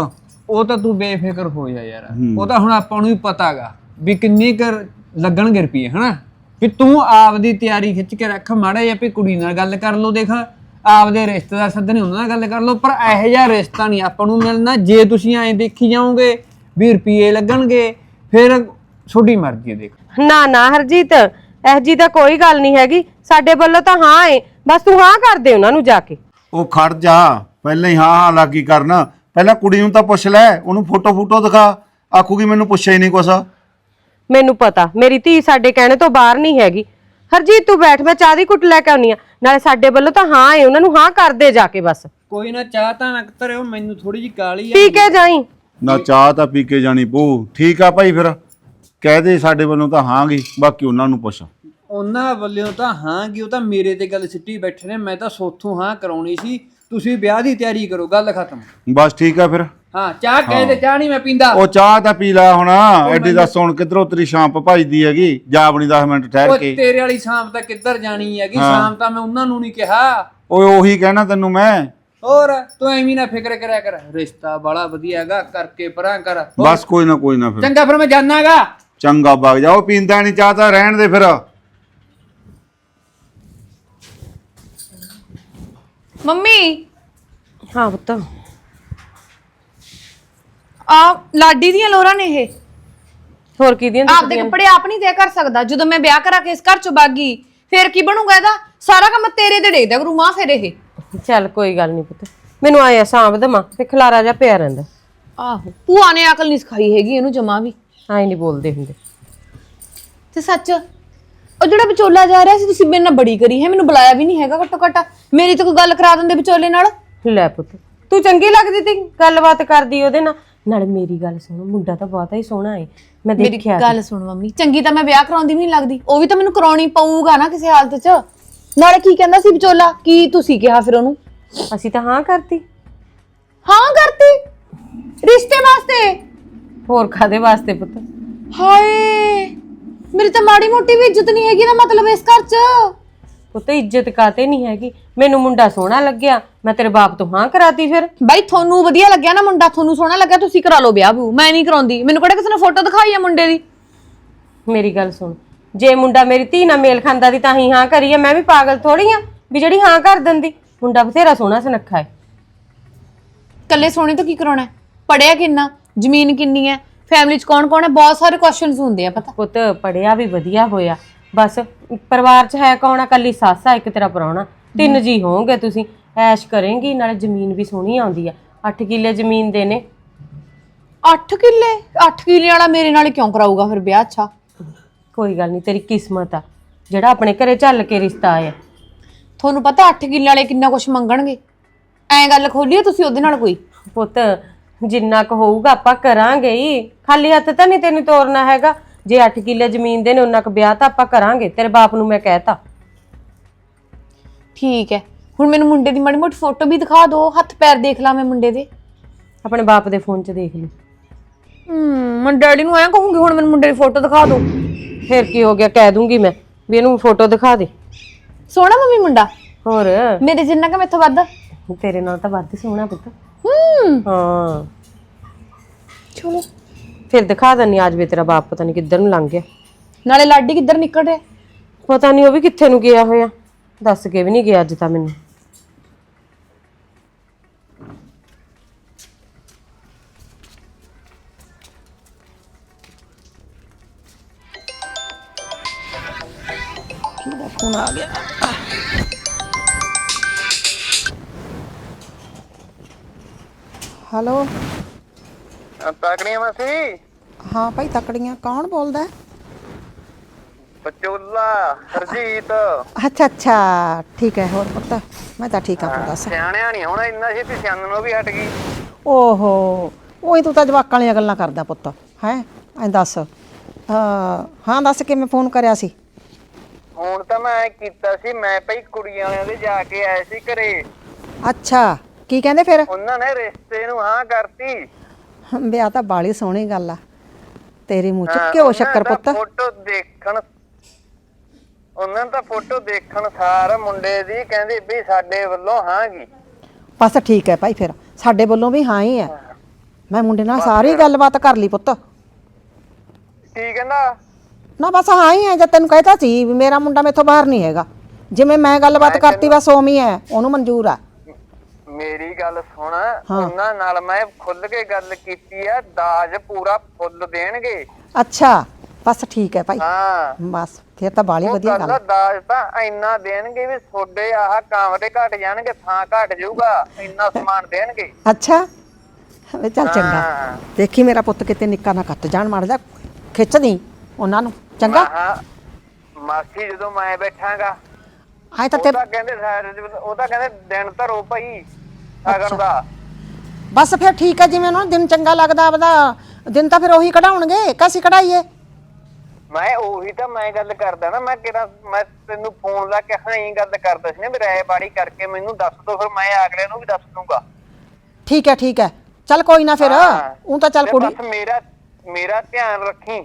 [SPEAKER 4] ਉਹ ਤਾਂ ਤੂੰ ਬੇਫਿਕਰ ਹੋ ਜਾ ਯਾਰ। ਉਹ ਤਾਂ ਹੁਣ ਆਪਾਂ ਨੂੰ ਹੀ ਪਤਾਗਾ ਵੀ ਕਿੰਨੇ ਕਰ ਲੱਗਣਗੇ ਰੁਪਏ ਹਨਾ? ਵੀ ਤੂੰ ਆਪਦੀ ਤਿਆਰੀ ਖਿੱਚ ਕੇ ਰੱਖ ਮਾੜਾ ਜਿਹਾ ਵੀ ਕੁੜੀ ਨਾਲ ਗੱਲ ਕਰ ਲਓ ਦੇਖ। ਆਪਦੇ ਰਿਸ਼ਤੇਦਾਰ ਸੱਦਣੇ ਉਹਨਾਂ ਨਾਲ ਗੱਲ ਕਰ ਲਓ ਪਰ ਇਹੋ ਜਿਹਾ ਰਿਸ਼ਤਾ ਨਹੀਂ ਆਪਾਂ ਨੂੰ ਮਿਲਣਾ। ਜੇ ਤੁਸੀਂ ਐਂ ਦੇਖੀ ਜਾਓਗੇ ਵੀ ਰੁਪਏ ਲੱਗਣਗੇ ਫਿਰ ਛੋਟੀ ਮਰਜ਼ੀ ਹੈ ਦੇਖ।
[SPEAKER 1] ਨਾ ਨਾ ਹਰਜੀਤ ਇਹ ਜੀ ਤਾਂ ਕੋਈ ਗੱਲ ਨਹੀਂ ਹੈਗੀ। ਸਾਡੇ ਵੱਲੋਂ ਤਾਂ ਹਾਂ ਏ ਬਸ ਤੂੰ ਹਾਂ ਕਰ ਦੇ ਉਹਨਾਂ ਨੂੰ ਜਾ ਕੇ।
[SPEAKER 3] ਉਹ ਖੜ ਜਾ ਪਹਿਲਾਂ ਹੀ ਹਾਂ ਹਾਂ ਲੱਗੀ ਕਰਨ। ਪਹਿਲਾਂ ਕੁੜੀ ਨੂੰ ਤਾਂ ਪੁੱਛ ਲੈ ਉਹਨੂੰ ਫੋਟੋ ਫੋਟੋ ਦਿਖਾ। ਆਖੂਗੀ ਮੈਨੂੰ ਪੁੱਛਿਆ ਹੀ ਨਹੀਂ ਕੁਛ।
[SPEAKER 1] ਮੈਨੂੰ ਪਤਾ ਮੇਰੀ ਧੀ ਸਾਡੇ ਕਹਿਣੇ ਤੋਂ ਬਾਹਰ ਨਹੀਂ ਹੈਗੀ। ਹਰਜੀਤ ਤੂੰ ਬੈਠ ਮੈਂ ਚਾਹ ਦੀ ਕੁੱਟ ਲੈ ਕੇ ਆਉਣੀ ਆ ਨਾਲੇ ਸਾਡੇ ਵੱਲੋਂ ਤਾਂ ਹਾਂ ਏ ਉਹਨਾਂ ਨੂੰ ਹਾਂ ਕਰ ਦੇ ਜਾ ਕੇ ਬਸ।
[SPEAKER 4] ਕੋਈ ਨਾ ਚਾਹ ਤਾਂ ਨਾ ਧਰਿਓ ਮੈਨੂੰ ਥੋੜੀ ਜੀ ਕਾਲੀ ਆ।
[SPEAKER 1] ਠੀਕ ਹੈ ਜਾਈ।
[SPEAKER 3] ਨਾ ਚਾਹ ਤਾਂ ਪੀ ਕੇ ਜਾਣੀ ਪਊ। ਠੀਕ ਆ ਭਾਈ ਫਿਰ। ਕਹਿ ਦੇ ਸਾਡੇ ਵੱਲੋਂ ਤਾਂ ਹਾਂਗੀ ਬਾਕੀ ਉਹਨਾਂ ਨੂੰ ਪੁੱਛ।
[SPEAKER 4] ਉਹਨਾਂ ਵੱਲੋਂ ਤਾਂ ਹਾਂ ਕਿ ਉਹ ਤਾਂ ਮੇਰੇ ਤੇ ਗੱਲ ਸਿੱਟੀ ਬੈਠੇ ਨੇ ਮੈਂ ਤਾਂ ਸੋਥੋਂ ਹਾਂ ਕਰਾਉਣੀ ਸੀ। ਤੁਸੀਂ ਵਿਆਹ ਦੀ ਤਿਆਰੀ ਕਰੋ ਗੱਲ ਖਤਮ।
[SPEAKER 3] ਬਸ ਠੀਕ ਆ ਫਿਰ।
[SPEAKER 4] ਹਾਂ ਚਾਹ ਕਹਿ ਦੇ ਚਾਹ ਨਹੀਂ ਮੈਂ ਪੀਂਦਾ।
[SPEAKER 3] ਉਹ ਚਾਹ ਤਾਂ ਪੀ ਲੈ ਹੁਣ ਐਡੀ ਦੱਸ ਹੁਣ ਕਿੱਧਰੋਂ ਤੇਰੀ ਸ਼ਾਂਪ ਭਜਦੀ ਹੈਗੀ? ਜਾ ਆਪਣੀ 10 ਮਿੰਟ ਠਹਿਰ
[SPEAKER 4] ਉਹ
[SPEAKER 3] ਕੇ।
[SPEAKER 4] ਤੇਰੇ ਵਾਲੀ ਸ਼ਾਮ ਤਾਂ ਕਿੱਧਰ ਜਾਣੀ ਹੈਗੀ? ਸ਼ਾਮ ਤਾਂ ਮੈਂ ਉਹਨਾਂ ਨੂੰ ਨਹੀਂ ਕਿਹਾ।
[SPEAKER 3] ਓਏ ਉਹੀ ਕਹਿਣਾ ਤੈਨੂੰ ਮੈਂ।
[SPEAKER 4] ਹੋਰ ਤੂੰ ਐਵੇਂ ਨਾ ਫਿਕਰ ਕਰਿਆ ਕਰ। ਰਿਸ਼ਤਾ ਬੜਾ ਵਧੀਆ ਹੈਗਾ ਕਰਕੇ ਪਰਾਂ ਕਰ। ਹੋਰ।
[SPEAKER 3] ਬਸ ਕੋਈ ਨਾ ਕੋਈ ਨਾ ਫਿਰ।
[SPEAKER 4] ਚੰਗਾ ਫਿਰ ਮੈਂ ਜਾਣਾਗਾ।
[SPEAKER 3] ਚੰਗਾ ਵਗ ਜਾ। ਉਹ ਪੀਂਦਾ ਨਹੀਂ ਚਾਹ ਤਾਂ ਰਹਿਣ ਦੇ ਫਿਰ।
[SPEAKER 2] ਮੰਮੀ।
[SPEAKER 1] ਹਾਂ ਪੁੱਤ।
[SPEAKER 2] ਆ ਲਾਡੀ ਦੀਆਂ ਲੋਰਾਂ ਨੇ ਇਹ।
[SPEAKER 1] ਹੋਰ ਕੀ ਦੀਆਂ
[SPEAKER 2] ਆਪਦੇ ਕੱਪੜੇ ਆਪ ਨਹੀਂ ਦੇ ਕਰ ਸਕਦਾ। ਜਦੋਂ ਮੈਂ ਵਿਆਹ ਕਰਾ ਕੇ ਇਸ ਘਰ ਚੋਂ ਬਾਗੀ ਫੇਰ ਕੀ ਬਣੂਗਾ ਇਹਦਾ? ਸਾਰਾ ਕੰਮ ਤੇਰੇ ਤੇ ਡੇਗਦਾ ਕਰੂ ਮਾਂ ਫੇਰ ਇਹ।
[SPEAKER 1] ਚੱਲ ਕੋਈ ਗੱਲ ਨਹੀਂ ਪੁੱਤ। ਮੈਨੂੰ ਆਇਆ ਸਾਂਭ ਦਮਾ ਤੇ ਖਲਾਰਾ ਜਾ ਪਿਆ ਰਹਿੰਦਾ।
[SPEAKER 2] ਆਹੋ ਭੂਆ ਨੇ ਅਕਲ ਨਹੀਂ ਸਿਖਾਈ ਹੈਗੀ ਇਹਨੂੰ ਜਮਾ ਵੀ।
[SPEAKER 1] ਐਂ ਨਹੀਂ ਬੋਲਦੇ ਹੁੰਦੇ।
[SPEAKER 2] ਤੇ ਸੱਚ ਉਹ ਜਿਹੜਾ ਵਿਚੋਲਾ ਜਾ ਰਿਹਾ ਸੀ ਤੁਸੀਂ ਮੇਰੇ ਨਾਲ ਬੜੀ ਕਰੀ ਹੈ ਮੈਨੂੰ ਬੁਲਾਇਆ ਵੀ ਨਹੀਂ ਹੈਗਾ ਘੱਟੋ ਘੱਟ। ਮੇਰੀ ਤਾਂ ਕੋਈ ਗੱਲ ਕਰਾ ਦਿੰਦੇ ਵਿਚੋਲੇ ਨਾਲ।
[SPEAKER 1] ਲੈ ਪੁੱਤ ਤੂੰ ਚੰਗੀ ਲੱਗਦੀ ਤੀ ਗੱਲਬਾਤ ਕਰਦੀ ਉਹਦੇ ਨਾਲ। ਨਾਲੇ ਮੇਰੀ ਗੱਲ ਸੁਣ ਮੁੰਡਾ ਤਾਂ ਬਹੁਤਾ ਹੀ ਸੋਹਣਾ ਏ। ਮੈਂ
[SPEAKER 2] ਮੇਰੀ
[SPEAKER 1] ਦੇਖਿਆ
[SPEAKER 2] ਗੱਲ ਸੁਣ ਮੰਮੀ ਚੰਗੀ ਤਾਂ ਮੈਂ ਵਿਆਹ ਕਰਾਉਂਦੀ ਵੀ ਨਹੀਂ ਲੱਗਦੀ। ਉਹ ਵੀ ਤਾਂ ਮੈਨੂੰ ਕਰਾਉਣੀ ਪਊਗਾ ਨਾ ਕਿਸੇ ਹਾਲਤ 'ਚ। ਨਾਲੇ ਕੀ ਕਹਿੰਦਾ ਸੀ ਵਿਚੋਲਾ? ਕੀ ਤੁਸੀਂ ਕਿਹਾ ਫਿਰ ਉਹਨੂੰ?
[SPEAKER 1] ਅਸੀਂ ਤਾਂ ਹਾਂ ਕਰਤੀ।
[SPEAKER 2] ਹਾਂ ਕਰਤੀ? ਰਿਸ਼ਤੇ ਵਾਸਤੇ?
[SPEAKER 1] ਹੋਰ ਕਾਦੇ ਵਾਸਤੇ ਪੁੱਤ?
[SPEAKER 2] ਹਾਏ ਮੇਰੀ ਤਾਂ ਮਾੜੀ ਮੋਟੀ ਵੀ ਇੱਜ਼ਤ ਨਹੀਂ ਹੈਗੀ ਨਾ ਮਤਲਬ ਇਸ ਘਰ 'ਚ।
[SPEAKER 1] ਪੁੱਤ ਇੱਜ਼ਤ ਕਾਤੇ ਨਹੀਂ ਹੈਗੀ? ਮੈਨੂੰ ਮੁੰਡਾ ਸੋਹਣਾ ਲੱਗਿਆ ਮੈਂ ਤੇਰੇ ਬਾਪ ਤੋਂ ਹਾਂ ਕਰਾਤੀ ਫਿਰ।
[SPEAKER 2] ਬਾਈ ਤੁਹਾਨੂੰ ਵਧੀਆ ਲੱਗਿਆ ਨਾ ਮੁੰਡਾ? ਤੁਹਾਨੂੰ ਸੋਹਣਾ ਲੱਗਿਆ ਤੁਸੀਂ ਕਰਾ ਲਓ ਵਿਆਹ ਬੂ। ਮੈਂ ਨਹੀਂ ਕਰਾਉਂਦੀ। ਮੈਨੂੰ ਕਿਹੜਾ ਕਿਸੇ ਨੇ ਫੋਟੋ ਦਿਖਾਈ ਆ ਮੁੰਡੇ ਦੀ?
[SPEAKER 1] ਮੇਰੀ ਗੱਲ ਸੁਣ ਜੇ ਮੁੰਡਾ ਮੇਰੀ ਧੀ ਨਾਲ ਮੇਲ ਖਾਂਦਾ ਦੀ ਤਾਂ ਹੀ ਹਾਂ ਕਰੀਏ ਮੈਂ ਵੀ ਪਾਗਲ ਥੋੜੀ ਆ ਵੀ ਜਿਹੜੀ ਹਾਂ ਕਰ ਦਿੰਦੀ। ਮੁੰਡਾ ਬਥੇਰਾ ਸੋਹਣਾ ਸੁਨੱਖਾ ਹੈ।
[SPEAKER 2] ਕੱਲੇ ਸੋਹਣੇ ਤੋਂ ਕੀ ਕਰਾਉਣਾ ਪੜਿਆ ਕਿੰਨਾ? ਜ਼ਮੀਨ ਕਿੰਨੀ ਹੈ? ਫੈਮਿਲੀ 'ਚ ਕੌਣ ਕੌਣ ਹੈ? ਬਹੁਤ ਸਾਰੇ ਕੁਐਸਚਨਸ ਹੁੰਦੇ ਆ ਪਤਾ।
[SPEAKER 1] ਪੁੱਤ ਪੜਿਆ ਵੀ ਵਧੀਆ ਹੋਇਆ। ਬਸ ਪਰਿਵਾਰ 'ਚ ਹੈ ਕੌਣ ਆ? ਕੱਲੀ ਸੱਸ ਆ ਇੱਕ ਤੇਰਾ ਪ੍ਰਾਹੁਣਾ। ਤਿੰਨ ਜੀ ਹੋਵੋਗੇ ਤੁਸੀਂ। ਐਸ਼ ਕਰੇਂਗੀ ਨਾਲੇ ਜ਼ਮੀਨ ਵੀ ਸੋਹਣੀ ਆਉਂਦੀ ਆ। 8 ਕਿੱਲੇ ਜ਼ਮੀਨ ਦੇ ਨੇ।
[SPEAKER 2] 8 ਕਿੱਲੇ? 8 ਕਿੱਲੇ ਵਾਲਾ ਮੇਰੇ ਨਾਲ ਕਿਉਂ ਕਰਾਊਗਾ ਫਿਰ ਵਿਆਹ ਅੱਛਾ?
[SPEAKER 1] ਕੋਈ ਗੱਲ ਨਹੀਂ ਤੇਰੀ ਕਿਸਮਤ ਆ। ਜਿਹੜਾ ਆਪਣੇ ਘਰੇ ਚੱਲ ਕੇ ਰਿਸ਼ਤਾ ਆਇਆ।
[SPEAKER 2] ਤੁਹਾਨੂੰ ਪਤਾ 8 ਕਿੱਲੇ ਵਾਲੇ ਕਿੰਨਾ ਕੁਝ ਮੰਗਣਗੇ? ਐਂ ਗੱਲ ਖੋਲੀਏ ਤੁਸੀਂ ਉਹਦੇ ਨਾਲ ਕੋਈ?
[SPEAKER 1] ਪੁੱਤ ਜਿੰਨਾ ਕੁ ਹੋਊਗਾ ਆਪਾਂ ਕਰਾਂਗੇ ਹੀ। ਖਾਲੀ ਹੱਥ ਤਾਂ ਨਹੀਂ ਤੈਨੂੰ ਤੋਰਨਾ ਹੈਗਾ। ਜੇ 8 ਕਿੱਲੇ ਜ਼ਮੀਨ ਦੇ ਨੇ ਉਹਨਾਂ ਕੁ ਵਿਆਹ ਤਾਂ ਆਪਾਂ ਕਰਾਂਗੇ। ਤੇਰੇ ਬਾਪ ਨੂੰ ਮੈਂ ਕਹਿਤਾ।
[SPEAKER 2] ਠੀਕ ਹੈ। ਹੁਣ ਮੈਨੂੰ ਮੁੰਡੇ ਦੀ ਮਾੜੀ ਮੋਟੀ ਫੋਟੋ ਵੀ ਦਿਖਾ ਦਿਓ ਹੱਥ ਪੈਰ ਦੇਖ ਲਾਂ ਮੈਂ ਮੁੰਡੇ ਦੇ।
[SPEAKER 1] ਆਪਣੇ ਬਾਪ ਦੇ ਫੋਨ 'ਚ ਦੇਖ ਲਈ।
[SPEAKER 2] ਹੂੰ ਮੈਂ ਡੈਡੀ ਨੂੰ ਐਂ ਕਹੂੰਗੀ ਹੁਣ ਮੈਨੂੰ ਮੁੰਡੇ ਦੀ ਫੋਟੋ ਦਿਖਾ ਦਿਓ।
[SPEAKER 1] ਫਿਰ ਕੀ ਹੋ ਗਿਆ? ਕਹਿ ਦੂੰਗੀ ਮੈਂ। ਵੀ ਇਹਨੂੰ ਫੋਟੋ ਦਿਖਾ ਦੇ।
[SPEAKER 2] ਸੋਹਣਾ ਮੰਮੀ ਮੁੰਡਾ।
[SPEAKER 1] ਹੋਰ?
[SPEAKER 2] ਮੇਰੇ ਜਿੰਨਾ ਕਿ ਮੈਥੋਂ ਵੱਧ।
[SPEAKER 1] ਤੇਰੇ ਨਾਲ ਤਾਂ ਵੱਧ ਸੋਹਣਾ ਪੁੱਤ।
[SPEAKER 2] ਹੂੰ।
[SPEAKER 1] ਹਾਂ।
[SPEAKER 2] ਚਲੋ।
[SPEAKER 1] ਫਿਰ ਦਿਖਾ ਦਨੀ ਅੱਜ ਵੀ ਤੇਰਾ ਬਾਪ ਪਤਾ ਨਹੀਂ ਕਿੱਧਰ ਨੂੰ ਲੰਘ ਗਿਆ।
[SPEAKER 2] ਨਾਲੇ ਲਾਡੀ ਕਿੱਧਰ ਨਿਕਲ ਰਿਹਾ?
[SPEAKER 1] ਪਤਾ ਨਹੀਂ ਉਹ ਵੀ ਕਿੱਥੇ ਨੂੰ ਗਿਆ ਹੋਇਆ। ਦੱਸ ਕੇ ਵੀ ਨਹੀਂ ਗਿਆ ਅੱਜ ਤਾਂ ਮੈਨੂੰ।
[SPEAKER 5] ਹੈਲੋ।
[SPEAKER 7] ਤਾਕੜੀਆਂ ਮਾਸੀ?
[SPEAKER 5] ਹਾਂ ਭਾਈ ਤਕੜੀਆਂ। ਕੌਣ ਬੋਲਦਾ? ਹੈ?
[SPEAKER 8] ਪਚੋਲਾ ਹਰਜੀਤ।
[SPEAKER 5] ਅੱਛਾ ਅੱਛਾ। ਠੀਕ ਹੈ ਹੋਰ ਪੁੱਤ ਮੈਂ ਤਾਂ ਠੀਕ ਆ ਤੂੰ ਦੱਸ।
[SPEAKER 8] ਸਿਆਣਿਆ ਨਹੀਂ ਹੋਣਾ ਇੰਨਾ ਛੇਤੀ ਸਿਆਣਨ ਨੂੰ ਵੀ ਹਟ ਗਈ।
[SPEAKER 5] ਓਹੋ ਉਹੀ ਤੂੰ ਤਾਂ ਜਵਾਕਾਂ ਵਾਲੀਆਂ ਗੱਲਾਂ ਕਰਦਾ ਪੁੱਤ ਹੈ? ਐਂ ਦੱਸ। ਅਹ, ਹਾਂ ਦੱਸ ਕਿਵੇਂ ਫੋਨ ਕਰਿਆ ਸੀ?
[SPEAKER 8] ਹੁਣ ਤਾਂ ਮੈਂ ਕੀਤਾ ਸੀ ਮੈਂ ਭਈ ਕੁੜੀਆਂ ਵਾਲਿਆਂ ਦੇ ਜਾ ਕੇ ਆਏ ਸੀ ਘਰੇ।
[SPEAKER 5] ਅੱਛਾ ਕੀ ਕਹਿੰਦੇ ਫਿਰ?
[SPEAKER 8] ਉਹਨਾਂ ਨੇ ਰਿਸ਼ਤੇ ਨੂੰ ਹਾਂ ਕਰਤੀ।
[SPEAKER 5] ਵਿਆਹ ਤਾਂ ਬਾਲੀ ਸੋਹਣੀ ਗੱਲ ਆ। ਤੇਰੇ ਮੂੰਹ ਚ ਘਿਓ ਸ਼ੱਕਰ ਪੁੱਤ।
[SPEAKER 8] ਫੋਟੋ ਦੇਖਣ ਉਹਨਾਂ ਤਾਂ ਫੋਟੋ ਦੇਖਣ ਸਾਰ ਮੁੰਡੇ ਦੀ ਕਹਿੰਦੇ ਵੀ ਸਾਡੇ ਵੱਲੋਂ ਹਾਂ ਗੀ
[SPEAKER 5] ਬਸ ਠੀਕ ਹੈ ਭਾਈ ਫਿਰ ਸਾਡੇ ਵੱਲੋਂ ਵੀ ਹਾਂ ਹੀ ਹੈ। ਮੈਂ ਮੁੰਡੇ ਨਾਲ ਸਾਰੀ ਗੱਲਬਾਤ ਕਰ ਲਈ ਪੁੱਤ।
[SPEAKER 8] ਕੀ ਕਹਿੰਦਾ?
[SPEAKER 5] ਨਾ ਬਸ ਹਾਂ ਹੀ ਹੈ ਜਦ ਤੈਨੂੰ ਕਹਿਤਾ ਸੀ ਵੀ ਮੇਰਾ ਮੁੰਡਾ ਮੇਥੋਂ ਬਾਹਰ ਨਹੀਂ ਹੈਗਾ। ਜਿਵੇਂ ਮੈਂ ਗੱਲਬਾਤ ਕਰਤੀ ਬਸ ਉਵੇਂ ਹੀ ਹੈ ਉਹਨੂੰ ਮਨਜ਼ੂਰ ਆ।
[SPEAKER 8] ਮੇਰੀ ਗੱਲ ਸੁਣ ਉਹਨਾਂ ਨਾਲ ਮੈਂ ਖੁੱਲ ਕੇ ਗੱਲ ਕੀਤੀ ਆ ਦਾਜ ਪੂਰਾ ਫੁੱਲ ਦੇਣਗੇ।
[SPEAKER 5] ਅੱਛਾ ਬਸ ਠੀਕ ਹੈ ਭਾਈ।
[SPEAKER 8] ਹਾਂ।
[SPEAKER 5] ਬਸ ਫਿਰ ਤਾਂ ਬਾਲੀ ਵਧੀਆ ਗੱਲ
[SPEAKER 8] ਗੱਲ ਦਾਜ ਤਾਂ ਇੰਨਾ ਦੇਣਗੇ ਵੀ ਤੁਹਾਡੇ ਆਹ ਕਾਮਰੇ ਘਟ ਜਾਣਗੇ ਥਾਂ ਘਟ ਜਾਊਗਾ ਇੰਨਾ ਸਮਾਨ ਦੇਣਗੇ।
[SPEAKER 5] ਅੱਛਾ ਵੇ ਚੱਲ ਚੰਗਾ।
[SPEAKER 8] ਹਾਂ।
[SPEAKER 5] ਦੇਖੀ ਮੇਰਾ ਪੁੱਤ ਕਿਤੇ ਨਿੱਕਾ ਨਾ ਕੱਟ ਜਾਣ ਮਾਰ ਜਾ ਖਿੱਚ ਦੀ ਉਹਨਾਂ ਨੂੰ। ਚੰਗਾ?
[SPEAKER 8] ਹਾਂ ਮਾਸੀ ਜਦੋਂ ਮੈਂ ਬੈਠਾਂਗਾ
[SPEAKER 5] ਆਏ ਤਾਂ
[SPEAKER 8] ਉਹ
[SPEAKER 5] ਤੇ
[SPEAKER 8] ਤਾਂ ਕਹਿੰਦੇ ਸਾਰੇ ਉਹ ਤਾਂ ਕਹਿੰਦੇ ਦਿਨ ਧਰੋ ਭਾਈ ਸਾਗਰ ਦਾ।
[SPEAKER 5] ਬਸ ਫਿਰ ਠੀਕ ਹੈ ਜਿਵੇਂ ਉਹਨਾਂ ਨੂੰ ਦਿਨ ਚੰਗਾ ਲੱਗਦਾ ਆਪਦਾ ਦਿਨ ਤਾਂ ਫਿਰ ਉਹੀ ਕਢਾਉਣਗੇ ਕਾਸੀ ਕਢਾਈਏ।
[SPEAKER 8] ਮੈਂ ਉਹੀ ਤਾਂ ਮੈਂ ਗੱਲ ਕਰਦਾ ਨਾ ਮੈਂ ਕਿਹੜਾ ਮੈਂ ਤੈਨੂੰ ਫੋਨ ਲਾ ਕੇ ਹਾਂ ਹੀ ਗੱਲ ਕਰਦਾ ਸੀ ਨਾ ਵੀ ਰਾਏ ਬਾੜੀ ਕਰਕੇ ਮੈਨੂੰ ਦੱਸ ਦੋ ਫਿਰ ਮੈਂ ਅਗਲੇ ਨੂੰ ਵੀ ਦੱਸ ਦੂੰਗਾ।
[SPEAKER 5] ਠੀਕ ਹੈ ਠੀਕ ਹੈ। ਚੱਲ ਕੋਈ ਨਾ ਫਿਰ
[SPEAKER 8] ਹਾਂ।
[SPEAKER 5] ਉਹ ਤਾਂ ਚੱਲ
[SPEAKER 8] ਤੇ
[SPEAKER 5] ਕੁੜੀ।
[SPEAKER 8] ਬਸ ਮੇਰਾ ਮੇਰਾ ਧਿਆਨ ਰੱਖੀ।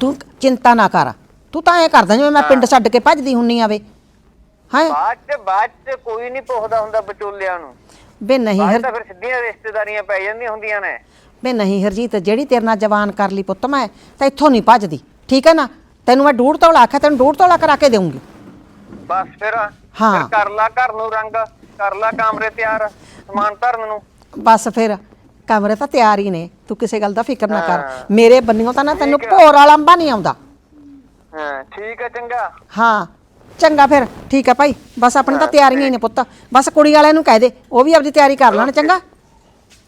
[SPEAKER 5] ਤੂੰ ਚਿੰਤਾ ਨਾ ਕਰ। ਤੂੰ ਤਾਂ ਐ ਕਰਦਾ ਜਿਵੇਂ ਮੈਂ ਪਿੰਡ ਛੱਡ ਕੇ ਭੱਜਦੀ ਹੁੰਨੀ ਆਵੇ ਹਾਂ?
[SPEAKER 8] ਬਾਅਦ ਚ ਬਾਅਦ ਚ ਕੋਈ ਨਹੀਂ ਪੁੱਛਦਾ ਹੁੰਦਾ ਵਿਚੋਲਿਆਂ ਨੂੰ।
[SPEAKER 5] ਬੇ ਨਹੀਂ
[SPEAKER 8] ਬਾਅਦ
[SPEAKER 5] ਹਰ
[SPEAKER 8] ਤਾਂ ਫਿਰ ਸਿੱਧੀਆਂ ਰਿਸ਼ਤੇਦਾਰੀਆਂ ਪੈ ਜਾਂਦੀਆਂ ਹੁੰਦੀਆਂ ਨੇ।
[SPEAKER 5] ਬੇ ਨਹੀਂ ਹਰਜੀਤ ਜਿਹੜੀ ਤੇਰੇ ਨਾਲ ਜਵਾਨ ਕਰ ਲਈ ਪੁੱਤ ਮੈਂ ਤਾਂ ਇੱਥੋਂ ਨਹੀਂ ਭੱਜਦੀ। ਠੀਕ ਹੈ ਨਾ? ਤੈਨੂੰ ਮੈਂ ਡੂੜ ਤੋਲਾ ਆਖਿਆ ਤੈਨੂੰ ਡੂੜ ਤੋਲਾ ਕਰਾ ਕੇ ਦੇਵਾਂਗੀ
[SPEAKER 8] ਬਸ ਫਿਰ
[SPEAKER 5] ਹਾਂ।
[SPEAKER 8] ਫਿਰ ਕਰ ਲਾ ਘਰ ਨੂੰ ਰੰਗ ਕਰ ਲਾ ਕਮਰੇ ਤਿਆਰ ਸਮਾਨ ਧਰਨ ਨੂੰ।
[SPEAKER 5] ਬਸ ਫਿਰ। ਕਮਰੇ ਤਾਂ ਤਿਆਰ ਹੀ ਨੇ। ਤੂੰ ਕਿਸੇ ਗੱਲ ਦਾ ਫਿਕਰ ਨਾ ਕਰ।
[SPEAKER 8] ਹਾਂ।
[SPEAKER 5] ਮੇਰੇ ਬੰਨਿਓ ਤਾਂ ਨਾ ਤੈਨੂੰ ਭੋਰ ਵਾਲਾ ਅੰਬਾ ਨਹੀਂ ਆਉਂਦਾ।
[SPEAKER 8] ਹਾਂ ਠੀਕ ਹੈ ਚੰਗਾ।
[SPEAKER 5] ਹਾਂ ਚੰਗਾ ਫਿਰ। ਠੀਕ ਹੈ ਭਾਈ। ਬਸ ਆਪਣੀ ਤਾਂ ਤਿਆਰੀਆਂ ਹੀ ਨੇ ਪੁੱਤ। ਬਸ ਕੁੜੀ ਵਾਲਿਆਂ ਨੂੰ ਕਹਿ ਦੇ। ਉਹ ਵੀ ਆਪਣੀ ਤਿਆਰੀ ਕਰ ਲੈਣ ਚੰਗਾ?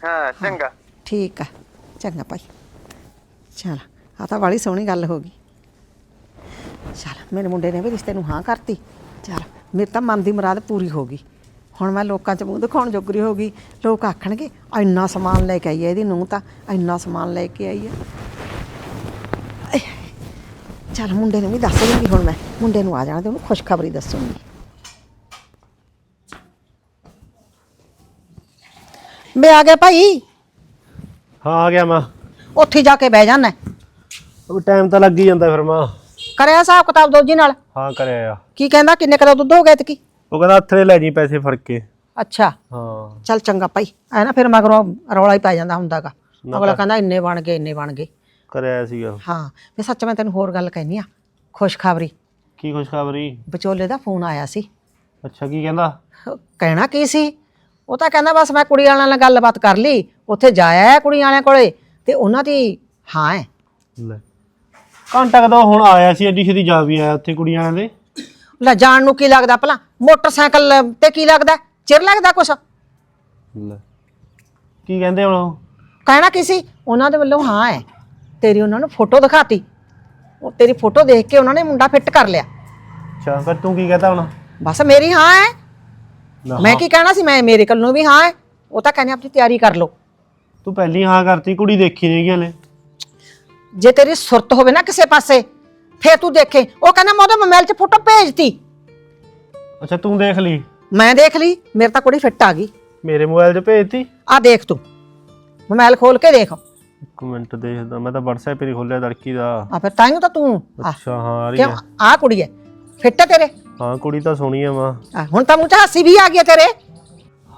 [SPEAKER 8] ਹਾਂ ਚੰਗਾ।
[SPEAKER 5] ਠੀਕ ਆ ਚੰਗਾ ਭਾਈ। ਚਲ ਆ ਤਾਂ ਬੜੀ ਸੋਹਣੀ ਗੱਲ ਹੋ ਗਈ। ਚਲ ਮੇਰੇ ਮੁੰਡੇ ਨੇ ਵੀ ਰਿਸ਼ਤੇ ਨੂੰ ਹਾਂ ਕਰਤੀ। ਚਲ ਮੇਰੇ ਤਾਂ ਮਨ ਦੀ ਮੁਰਾਦ ਪੂਰੀ ਹੋ ਗਈ। ਹੁਣ ਮੈਂ ਲੋਕਾਂ 'ਚ ਮੂੰਹ ਦਿਖਾਉਣ ਜੋਗਰੀ ਹੋ ਗਈ। ਲੋਕ ਆਖਣਗੇ ਇੰਨਾ ਸਮਾਨ ਲੈ ਕੇ ਆਈ ਹੈ ਇਹਦੀ ਨੂੰ ਤਾਂ ਇੰਨਾ ਸਮਾਨ ਲੈ ਕੇ ਆਈ ਹੈ ਚਲ ਮੁੰਡੇ ਨੂੰ ਵੀ ਦੱਸ ਦੂੰਗੀ ਹੁਣ ਮੈਂ। ਮੁੰਡੇ ਨੂੰ ਆ ਜਾਣਾ ਤੇ ਉਹਨੂੰ ਖੁਸ਼ਖਬਰੀ ਦੱਸੂੰਗੀ। ਮੈਂ ਆ ਗਿਆ ਭਾਈ।
[SPEAKER 6] ਹਾਂ ਆ ਗਿਆ ਮਾਂ।
[SPEAKER 5] ਉੱਥੇ ਜਾ ਕੇ ਬਹਿ ਜਾਣਾ
[SPEAKER 6] ਉਹ ਟਾਈਮ ਤਾਂ ਲੱਗ ਹੀ ਜਾਂਦਾ ਫਿਰ ਮਾਂ।
[SPEAKER 5] ਕਰਿਆ ਹਿਸਾਬ ਕਿਤਾਬ ਦੋਜੀ ਨਾਲ?
[SPEAKER 6] ਹਾਂ ਕਰਿਆ ਆ।
[SPEAKER 5] ਕੀ ਕਹਿੰਦਾ? ਕਿੰਨੇ ਕਦਾ ਦੁੱਧ ਹੋ ਗਿਆ ਤੇ ਕੀ
[SPEAKER 6] ਉਹ ਕਹਿੰਦਾ ਹੱਥਰੇ ਲੈ ਜੀ ਪੈਸੇ ਫੜ ਕੇ।
[SPEAKER 5] ਅੱਛਾ।
[SPEAKER 6] ਹਾਂ।
[SPEAKER 5] ਚੱਲ ਚੰਗਾ ਭਾਈ। ਐ ਨਾ ਫਿਰ ਮਗਰੋਂ ਰੌਲਾ ਹੀ ਪੈ ਜਾਂਦਾ ਹੁੰਦਾਗਾ। ਅਗਲਾ ਕਹਿੰਦਾ ਇੰਨੇ ਬਣ ਗਏ ਇੰਨੇ ਬਣ ਗਏ।
[SPEAKER 6] ਕਰਿਆ ਸੀਗਾ।
[SPEAKER 5] ਹਾਂ ਮੈਂ ਸੱਚ ਮੈਂ ਤੈਨੂੰ ਹੋਰ ਗੱਲ ਕਹਿਨੀ ਆ। ਖੁਸ਼ਖਬਰੀ।
[SPEAKER 6] ਕੀ ਖੁਸ਼ਖਬਰੀ?
[SPEAKER 5] ਵਿਚੋਲੇ ਦਾ ਫੋਨ ਆਇਆ ਸੀ।
[SPEAKER 6] ਅੱਛਾ ਕੀ ਕਹਿੰਦਾ?
[SPEAKER 5] ਕਹਿਣਾ ਕੀ ਸੀ? ਉਹ ਤਾਂ ਕਹਿੰਦਾ ਬਸ ਮੈਂ ਕੁੜੀ ਵਾਲਿਆਂ ਨਾਲ ਗੱਲਬਾਤ ਕਰ ਲਈ। ਉੱਥੇ ਜਾਇਆ ਹੈ ਕੁੜੀ ਵਾਲਿਆਂ ਕੋਲੇ। ਤੇ ਉਹਨਾਂ ਦੀ ਹਾਂ ਹੈ।
[SPEAKER 6] ਲੈ। ਘੰਟਾ ਕਦੋਂ ਹੁਣ ਆਇਆ ਸੀ ਐਡੀ ਛੇਤੀ ਜਾ ਵੀ ਆਇਆ ਉੱਥੇ ਕੁੜੀਆਂ ਦੇ।
[SPEAKER 5] ਲੈ ਜਾਣ ਨੂੰ ਕੀ ਲੱਗਦਾ ਭਲਾ? ਮੋਟਰਸਾਈਕਲ ਤੇ ਕੀ ਲੱਗਦਾ? ਚਿਰ ਲੱਗਦਾ ਕੁਛ?
[SPEAKER 6] ਲੈ। ਕੀ ਕਹਿੰਦੇ ਹੁਣ ਉਹ?
[SPEAKER 5] ਕਹਿਣਾ ਕੀ ਸੀ? ਉਹਨਾਂ ਦੇ ਵੱਲੋਂ ਹਾਂ ਹੈ। ਤੇਰੀ ਉਹਨਾਂ ਨੂੰ ਫੋਟੋ ਦਿਖਾਤੀ। ਉਹ ਤੇਰੀ ਫੋਟੋ ਦੇਖ ਕੇ ਉਹਨਾਂ ਨੇ ਮੁੰਡਾ ਫਿੱਟ ਕਰ ਲਿਆ।
[SPEAKER 6] ਅੱਛਾ ਫਿਰ ਤੂੰ ਕੀ ਕਹਤਾ ਹੁਣ?
[SPEAKER 5] ਬਸ ਮੇਰੀ ਹਾਂ ਹੈ। ਮੈਂ ਕੀ ਕਹਿਣਾ ਸੀ? ਮੈਂ ਮੇਰੇ ਕੋਲੋਂ ਵੀ ਹਾਂ ਹੈ। ਉਹ ਤਾਂ ਕਹਿੰਦੇ ਆਪਣੀ ਤਿਆਰੀ ਕਰ ਲਓ।
[SPEAKER 6] ਤੂੰ ਪਹਿਲੀ ਹਾਂ ਕਰਤੀ ਕੁੜੀ ਦੇਖੀ ਨਹੀਂ ਗਿਆ ਲੈ
[SPEAKER 5] ਜੇ ਤੇਰੀ ਸੁਰਤ ਹੋਵੇ ਨਾ ਕਿਸੇ ਪਾਸੇ ਫੇਰ ਤੂੰ ਦੇਖੇ। ਉਹ ਕਹਿੰਦਾ ਮੈਂ ਉਹਦੇ ਮੋਬਾਈਲ 'ਚ ਫੋਟੋ ਭੇਜਤੀ।
[SPEAKER 6] ਅੱਛਾ ਤੂੰ ਦੇਖ ਲਈ?
[SPEAKER 5] ਮੈਂ ਦੇਖ ਲਈ ਮੇਰੇ ਤਾਂ ਕੁੜੀ ਫਿੱਟ ਆ ਗਈ।
[SPEAKER 6] ਮੇਰੇ ਮੋਬਾਈਲ 'ਚ ਭੇਜਤੀ?
[SPEAKER 5] ਆ ਦੇਖ ਤੂੰ। ਮੋਬਾਈਲ ਖੋਲ ਕੇ ਦੇਖ।
[SPEAKER 6] ਇੱਕ ਮਿੰਟ ਦੇਖਦਾ ਮੈਂ ਤਾਂ WhatsApp ਹੀ ਖੋਲਿਆ ਲੜਕੀ ਦਾ।
[SPEAKER 5] ਆ ਫਿਰ ਤਾਂ ਤੂੰ। ਆ।
[SPEAKER 6] ਅੱਛਾ ਹਾਂ ਆ ਰਹੀ
[SPEAKER 5] ਕਿਉਂ?
[SPEAKER 6] ਹੈ।
[SPEAKER 5] ਆ ਕੁੜੀ ਹੈ। ਫਿੱਟ ਹੈ ਤੇਰੇ?
[SPEAKER 6] ਹਾਂ ਕੁੜੀ ਤਾਂ ਸੋਹਣੀ ਹੈ ਮਾਂ।
[SPEAKER 5] ਆ, ਹੁਣ ਤਾਂ ਮੂੰਹ 'ਚ ਹਾਸੀ ਵੀ ਆ ਗਈ ਹੈ ਤੇਰੇ।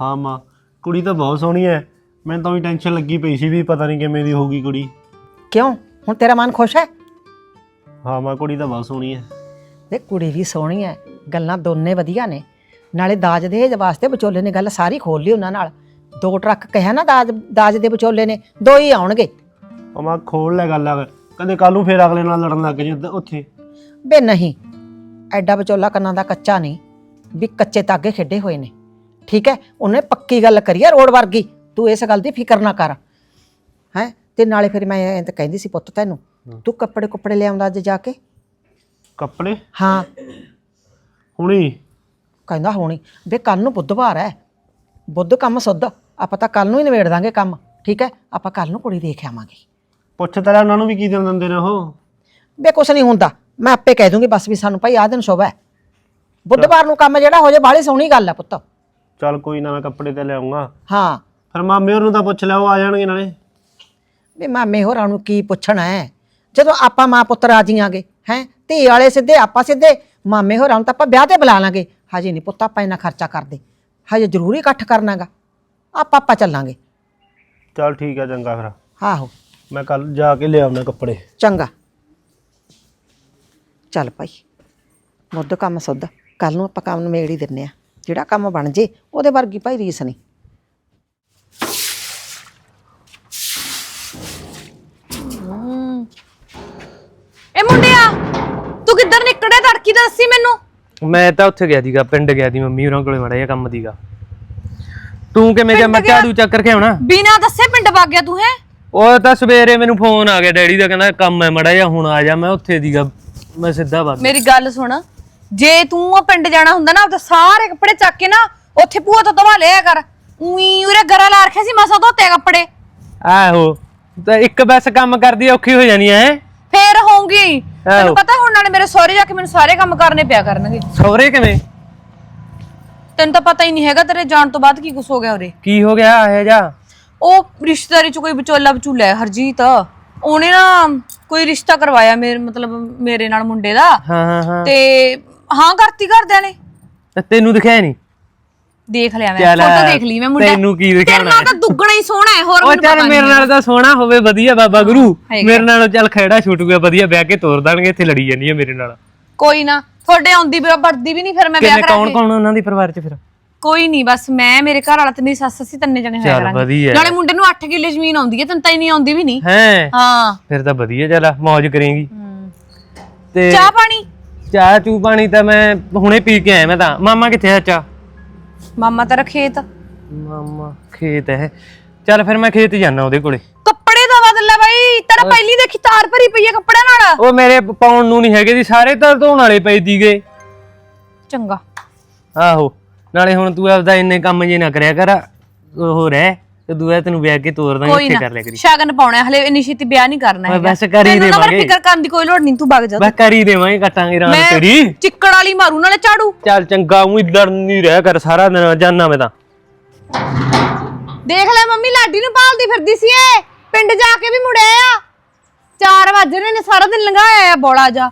[SPEAKER 6] ਹਾਂ ਮਾਂ ਕੁੜੀ ਤਾਂ ਬਹੁਤ ਸੋਹਣੀ ਹੈ। ਮੈਨੂੰ ਤਾਂ ਵੀ ਟੈਨਸ਼ਨ ਲੱਗੀ ਪਈ ਸੀ ਵੀ ਪਤਾ ਨਹੀਂ ਕਿਵੇਂ ਦੀ ਹੋਊਗੀ ਕੁੜੀ।
[SPEAKER 5] ਕਿਉਂ? ਹੁਣ ਤੇਰਾ ਮਨ ਖੁਸ਼ ਹੈ?
[SPEAKER 6] ਹਾਂ ਮਾਂ ਕੁੜੀ ਤਾਂ ਬਹੁਤ ਸੋਹਣੀ ਹੈ
[SPEAKER 5] ਤੇ ਕੁੜੀ ਵੀ ਸੋਹਣੀ ਹੈ ਗੱਲਾਂ ਦੋਨੇ ਵਧੀਆ ਨੇ। ਨਾਲੇ ਦਾਜ ਦੇਜ ਵਾਸਤੇ ਵਿਚੋਲੇ ਨੇ ਗੱਲ ਸਾਰੀ ਖੋਲ ਲਈ ਉਹਨਾਂ ਨਾਲ। ਦੋ ਟਰੱਕ ਕਹਿਆ ਨਾ ਦਾਜ ਦਾਜ ਦੇ ਵਿਚੋਲੇ ਨੇ ਦੋ ਹੀ ਆਉਣਗੇ।
[SPEAKER 6] ਉਹ ਮਾਂ ਖੋਲ ਲੈ ਗੱਲ ਆ ਕਦੇ ਕੱਲ ਨੂੰ ਫੇਰ ਅਗਲੇ ਨਾਲ ਲੜਨ ਲੱਗ ਜੇ ਉੱਥੇ।
[SPEAKER 5] ਬੇ ਨਹੀਂ। ਐਡਾ ਵਿਚੋਲਾ ਕੰਨਾਂ ਦਾ ਕੱਚਾ ਨਹੀਂ। ਵੀ ਕੱਚੇ ਤਾਗੇ ਖੇਡੇ ਹੋਏ ਨੇ। ਠੀਕ ਹੈ ਉਹਨੇ ਪੱਕੀ ਗੱਲ ਕਰੀ ਹੈ ਰੋਡ ਵਰਗੀ। ਤੂੰ ਇਸ ਗੱਲ ਦੀ ਫਿਕਰ ਨਾ ਕਰ। ਹੈ? ਤੇ ਨਾਲੇ ਫਿਰ ਮੈਂ ਐਂ ਤਾਂ ਕਹਿੰਦੀ ਸੀ ਪੁੱਤ ਤੈਨੂੰ ਤੂੰ ਕੱਪੜੇ ਕੁੱਪੜੇ ਲਿਆਉਂਦਾ ਅੱਜ ਜਾ ਕੇ?
[SPEAKER 6] ਕੱਪੜੇ?
[SPEAKER 5] ਹਾਂ।
[SPEAKER 6] ਹੁਣੀ?
[SPEAKER 5] ਕਹਿੰਦਾ ਹੋਣੀ। ਵੇ ਕੱਲ ਨੂੰ ਬੁੱਧਵਾਰ ਹੈ ਬੁੱਧ ਕੰਮ ਸੁੱਧ। ਆਪਾਂ ਤਾਂ ਕੱਲ ਨੂੰ ਹੀ ਨਿਬੇੜ ਦਾਂਗੇ ਕੰਮ। ਠੀਕ ਹੈ ਆਪਾਂ ਕੱਲ ਨੂੰ ਕੁੜੀ ਦੇਖ ਆਵਾਂਗੇ।
[SPEAKER 6] ਪੁੱਛ ਤੇਰਾ ਉਹਨਾਂ ਨੂੰ ਵੀ ਕੀ ਦਿਨ ਦਿੰਦੇ ਨੇ ਉਹ।
[SPEAKER 5] ਵੇ ਕੁਛ ਨਹੀਂ ਹੁੰਦਾ। ਮੈਂ ਆਪੇ ਕਹਿ ਦੂੰਗੀ ਬਸ ਵੀ ਸਾਨੂੰ ਭਾਈ ਆਹ ਦਿਨ ਸ਼ੁਭ ਹੈ ਬੁੱਧਵਾਰ ਨੂੰ ਕੰਮ ਜਿਹੜਾ ਹੋ ਜਾਏ ਬਾਹਲੀ ਸੋਹਣੀ ਗੱਲ ਹੈ ਪੁੱਤ।
[SPEAKER 6] ਚੱਲ ਕੋਈ ਨਾ ਮੈਂ ਕੱਪੜੇ ਤੇ ਲਿਆਉਂਗਾ।
[SPEAKER 5] ਹਾਂ।
[SPEAKER 6] ਫਿਰ ਮਾਮੇ ਹੋਰ ਨੂੰ ਤਾਂ ਪੁੱਛ ਲਿਆ ਉਹ ਆ ਜਾਣਗੇ ਨਾਲੇ।
[SPEAKER 5] ਵੀ ਮਾਮੇ ਹੋਰਾਂ ਨੂੰ ਕੀ ਪੁੱਛਣਾ ਹੈ ਜਦੋਂ ਆਪਾਂ ਮਾਂ ਪੁੱਤ ਰਾਜੀਆਂਗੇ ਹੈ? ਧੀ ਵਾਲੇ ਸਿੱਧੇ ਆਪਾਂ ਸਿੱਧੇ। ਮਾਮੇ ਹੋਰਾਂ ਨੂੰ ਤਾਂ ਆਪਾਂ ਵਿਆਹ ਤੇ ਬੁਲਾ ਲਾਂਗੇ। ਹਜੇ ਨਹੀਂ ਪੁੱਤ ਆਪਾਂ ਇੰਨਾ ਖਰਚਾ ਕਰਦੇ। ਹਜੇ ਜ਼ਰੂਰੀ ਇਕੱਠ ਕਰਨਾਗਾ। ਆਪਾਂ ਆਪਾਂ ਚੱਲਾਂਗੇ।
[SPEAKER 6] ਚੱਲ ਠੀਕ ਆ ਚੰਗਾ ਫਿਰ।
[SPEAKER 5] ਆਹੋ।
[SPEAKER 6] ਮੈਂ ਕੱਲ ਜਾ ਕੇ ਲਿਆਉਣਾ ਕੱਪੜੇ।
[SPEAKER 5] ਚੰਗਾ। ਚੱਲ ਭਾਈ ਮੁੱਦ ਕੰਮ ਸੁੱਧ। ਕੱਲ ਨੂੰ ਆਪਾਂ ਕੰਮ ਨਿਬੇੜ ਹੀ ਦਿੰਨੇ ਆ। ਜਿਹੜਾ ਕੰਮ ਬਣ ਜੇ ਉਹਦੇ ਵਰਗੀ ਭਾਈ ਰੀਸ ਨਹੀਂ
[SPEAKER 2] ਇਹ ਮੁੰਡਿਆ ਤੂੰ ਕਿੱਧਰ ਤਾਂ ਦੱਸੀ ਮੈਨੂੰ?
[SPEAKER 7] ਮੈਂ ਤਾਂ ਉੱਥੇ ਗਿਆ ਸੀਗਾ ਪਿੰਡ ਗਿਆ ਸੀ ਮੰਮੀ ਹੋਰਾਂ ਕੋਲੇ ਮੜਾ ਜਿਹਾ ਕੰਮ ਦੀਗਾ ਤੂੰ ਕਿਵੇਂ ਜਾ ਮੈਂ ਝਾੜੂ ਚੱਕਰ ਕੇ ਆਉਣਾ।
[SPEAKER 2] ਬਿਨਾਂ ਦੱਸੇ ਪਿੰਡ ਵਗ ਗਿਆ ਤੂੰ ਹੈ?
[SPEAKER 7] ਉਹ ਤਾਂ ਸਵੇਰੇ ਮੈਨੂੰ ਫੋਨ ਆ ਗਿਆ ਡੈਡੀ ਦਾ ਕਹਿੰਦਾ ਕੰਮ ਹੈ ਮੜਾ ਜਿਹਾ ਹੁਣ ਆ ਜਾ। ਮੈਂ ਉੱਥੇ ਦੀਗਾ ਮੈਂ ਸਿੱਧਾ ਵਗ
[SPEAKER 2] ਮੇਰੀ ਗੱਲ ਸੁਣ ਜੇ ਤੂੰ ਉਹ ਪਿੰਡ ਜਾਣਾ ਹੁੰਦਾ ਨਾ ਤਾਂ ਸਾਰੇ ਕੱਪੜੇ ਚੱਕ ਕੇ ਨਾ ਉੱਥੇ ਭੂਆ ਤੋਂ ਦਵਾ ਲਿਆ ਕਰ। ਉਹੀ ਉਰੇ ਗਰਾ ਲਾ ਰੱਖਿਆ ਸੀ ਮਸਾ ਧੋਤੇ ਕੱਪੜੇ।
[SPEAKER 7] ਆਹੋ ਤਾਂ ਇੱਕ ਬਸ ਕੰਮ ਕਰਦੀ ਔਖੀ ਹੋ ਜਾਣੀ ਐ
[SPEAKER 2] ਫੇਰ ਹੋਊਗੀ। ਤੈਨੂੰ ਪਤਾ ਹੁਣ ਨਾਲੇ ਮੇਰੇ ਸਹੁਰੇ ਜਾ ਕੇ ਮੈਨੂੰ ਸਾਰੇ ਕੰਮ ਕਰਨੇ ਪਿਆ ਕਰਨਗੇ।
[SPEAKER 7] ਸੌਰੇ ਕਿਵੇਂ?
[SPEAKER 2] ਤੈਨੂੰ ਤਾਂ ਪਤਾ ਹੀ ਨਹੀਂ ਹੈਗਾ ਤੇਰੇ ਜਾਣ ਤੋਂ ਬਾਅਦ ਕੀ ਕੁਛ ਹੋ ਗਿਆ ਉਰੇ।
[SPEAKER 7] ਕੀ ਹੋ ਗਿਆ ਇਹ ਜਾ
[SPEAKER 2] ਉਹ ਰਿਸ਼ਤੇਦਾਰੀ ਚ ਕੋਈ ਵਿਚੋਲਾ ਵਿਚੂਲਾ ਹੈ ਹਰਜੀਤ। ਉਹਨੇ ਨਾ ਕੋਈ ਰਿਸ਼ਤਾ ਕਰਵਾਇਆ ਮੇਰੇ ਮਤਲਬ ਮੇਰੇ ਨਾਲ ਮੁੰਡੇ ਦਾ।
[SPEAKER 7] ਹਾਂ ਹਾਂ ਹਾਂ।
[SPEAKER 2] ਤੇ ਹਾਂ ਕਰਤੀ ਘਰਦਿਆਂ ਨੇ।
[SPEAKER 7] ਤੈਨੂੰ ਦਿਖਿਆ ਨਹੀਂ?
[SPEAKER 2] ਦੇਖ ਲਿਆ ਮੈਂ
[SPEAKER 7] ਚੱਲ,
[SPEAKER 2] ਫੋਟੋ ਦੇਖ ਲਈ ਮੈਂ ਮੁੰਡਾ।
[SPEAKER 7] ਤੈਨੂੰ ਕੀ
[SPEAKER 2] ਤੇਰੇ
[SPEAKER 7] ਦਿਖਾਉਣਾ
[SPEAKER 2] ਨਾਲ ਤਾਂ ਦੁੱਗਣਾ ਹੀ ਸੋਹਣਾ ਹੈ ਹੋਰ
[SPEAKER 7] ਉਹ
[SPEAKER 2] ਮੈਨੂੰ
[SPEAKER 7] ਚੱਲ
[SPEAKER 2] ਪਤਾ
[SPEAKER 7] ਮੇਰੇ
[SPEAKER 2] ਨਹੀਂ
[SPEAKER 7] ਨਾਲ ਤਾਂ ਸੋਹਣਾ ਹੋਵੇ ਵਧੀਆ ਬਾਬਾ ਗੁਰੂ।
[SPEAKER 2] ਹੈਗਾ।
[SPEAKER 7] ਮੇਰੇ ਨਾਲ ਚੱਲ ਖੈੜਾ ਛੁੱਟੂਗਾ ਵਧੀਆ ਵਿਆਹ ਕੇ ਤੋਰ ਦੇਣਗੇ ਇੱਥੇ ਲੜੀ ਜਾਂਦੀ ਹੈ ਮੇਰੇ ਨਾਲ।
[SPEAKER 2] ਕੋਈ ਨਾ ਤੁਹਾਡੇ ਆਉਂਦੀ ਵੀ ਵਰਦੀ ਵੀ ਨਹੀਂ ਫਿਰ ਮੈਂ ਵਿਆਹ
[SPEAKER 7] ਕਿੰਨੇ
[SPEAKER 2] ਕਰਾ
[SPEAKER 7] ਕੌਣ
[SPEAKER 2] ਕੇ।
[SPEAKER 7] ਕੌਣ ਉਹਨਾਂ ਦੀ ਪਰਿਵਾਰ ਚ ਫਿਰ?
[SPEAKER 2] ਕੋਈ ਨਹੀਂ ਬਸ ਮੈਂ ਮੇਰੇ ਘਰ ਵਾਲਾ ਤੇ ਮੇਰੀ ਸੱਸ ਅਸੀਂ ਤਿੰਨੇ ਜਣੇ ਹੋਇਆ
[SPEAKER 7] ਚੱਲ
[SPEAKER 2] ਕਰਾਂਗੇ।
[SPEAKER 7] ਵਧੀਆ।
[SPEAKER 2] ਨਾਲੇ ਮੁੰਡੇ ਨੂੰ 8 ਕਿੱਲੇ ਜ਼ਮੀਨ ਆਉਂਦੀ ਹੈ ਤੈਨੂੰ ਤਾਂ ਹੀ ਨਹੀਂ ਆਉਂਦੀ ਵੀ ਨਹੀਂ।
[SPEAKER 7] ਹੈ।
[SPEAKER 2] ਹਾਂ।
[SPEAKER 7] ਫਿਰ ਤਾਂ ਵਧੀਆ ਚੱਲ ਮौज ਕਰੇਂਗੀ। ਤੇ
[SPEAKER 2] ਚਾਹ ਪਾਣੀ?
[SPEAKER 7] ਚਾਹ ਚੂ ਪਾਣੀ ਤਾਂ ਮੈਂ ਹੁਣੇ ਪੀ ਕੇ ਆਇਆ ਮੈਂ ਤਾਂ। ਮਾਮਾ ਕਿੱਥੇ ਆ ਚਾਹ?
[SPEAKER 2] ਮਾਮਾ ਤੇਰਾ ਖੇਤ?
[SPEAKER 7] ਮਾਮਾ ਖੇਤ ਹੈ। ਚੱਲ ਫਿਰ ਮੈਂ ਖੇਤ ਜਾਣਾ ਉਹਦੇ ਕੋਲੇ।
[SPEAKER 2] ਕੱਪੜੇ ਦਾ ਬਦਲ ਲੈ ਬਾਈ ਤੇਰਾ ਪਹਿਲੀ ਦੇਖੀ ਤਾਰ ਭਰੀ ਪਈ ਹੈ ਕੱਪੜਿਆਂ ਨਾਲ।
[SPEAKER 7] ਉਹ ਮੇਰੇ ਪਾਉਣ ਨੂੰ ਨਹੀਂ ਹੈਗੇ ਦੀ ਸਾਰੇ ਤਾਂ ਧੋਣ ਵਾਲੇ ਪਏ ਦੀਗੇ
[SPEAKER 2] ਚੰਗਾ।
[SPEAKER 7] ਆਹੋ ਨਾਲੇ ਹੁਣ ਤੂੰ ਆਪਦਾ ਇੰਨੇ ਕੰਮ ਜੇ ਨਾ ਕਰਿਆ ਕਰ ਉਹ ਰਹਿ। ਤੇ ਦੂਆ ਤੈਨੂੰ ਵਿਆਹ ਕੇ ਤੋਰ ਦਾਂਗੇ
[SPEAKER 2] ਕੋਈ
[SPEAKER 7] ਕਰ ਲਿਆ ਕਰੀ।
[SPEAKER 2] ਸ਼ਗਨ ਪਾਉਣਾ ਹੈ, ਹਲੇ ਇੰਨੀ ਛੇਤੀ ਵਿਆਹ ਨਹੀਂ ਕਰਨਾ ਹੈਗਾ।
[SPEAKER 7] ਬਸ ਕਰ ਹੀ
[SPEAKER 2] ਤੈਨੂੰ ਨਾ
[SPEAKER 7] ਦੇਵਾਂਗੇ।
[SPEAKER 2] ਫਿਕਰ ਕਰਨ ਦੀ ਕੋਈ ਲੋੜ ਨਹੀਂ ਤੂੰ ਵਗ ਜਾ
[SPEAKER 7] ਬਸ ਕਰ ਦੇਵਾਂਗੇ ਕੱਟਾਂਗੇ ਰਾਤ ਤੇਰੀ।
[SPEAKER 2] ਚਿੱਕੜ ਵਾਲੀ ਮਾਰੂ ਨਾਲੇ ਝਾੜੂ।
[SPEAKER 7] ਚੱਲ ਚੰਗਾ ਉਹੀ ਲੜਨ ਨਹੀਂ ਰਹਿ ਕਰ ਸਾਰਾ ਦਿਨ ਜਾਨਾ ਮੈਂ ਤਾਂ।
[SPEAKER 2] ਦੇਖ ਲੈ ਮੰਮੀ ਲਾਡੀ ਨੂੰ ਪਾਲਦੀ ਫਿਰਦੀ ਸੀ ਏ ਪਿੰਡ ਜਾ ਕੇ ਵੀ ਮੁੜਿਆ ਆ। 4 ਵਜੇ ਨੇ ਸਾਰਾ ਦਿਨ ਲੰਘਾਇਆ ਆ ਬੋਲਾ ਜਾ।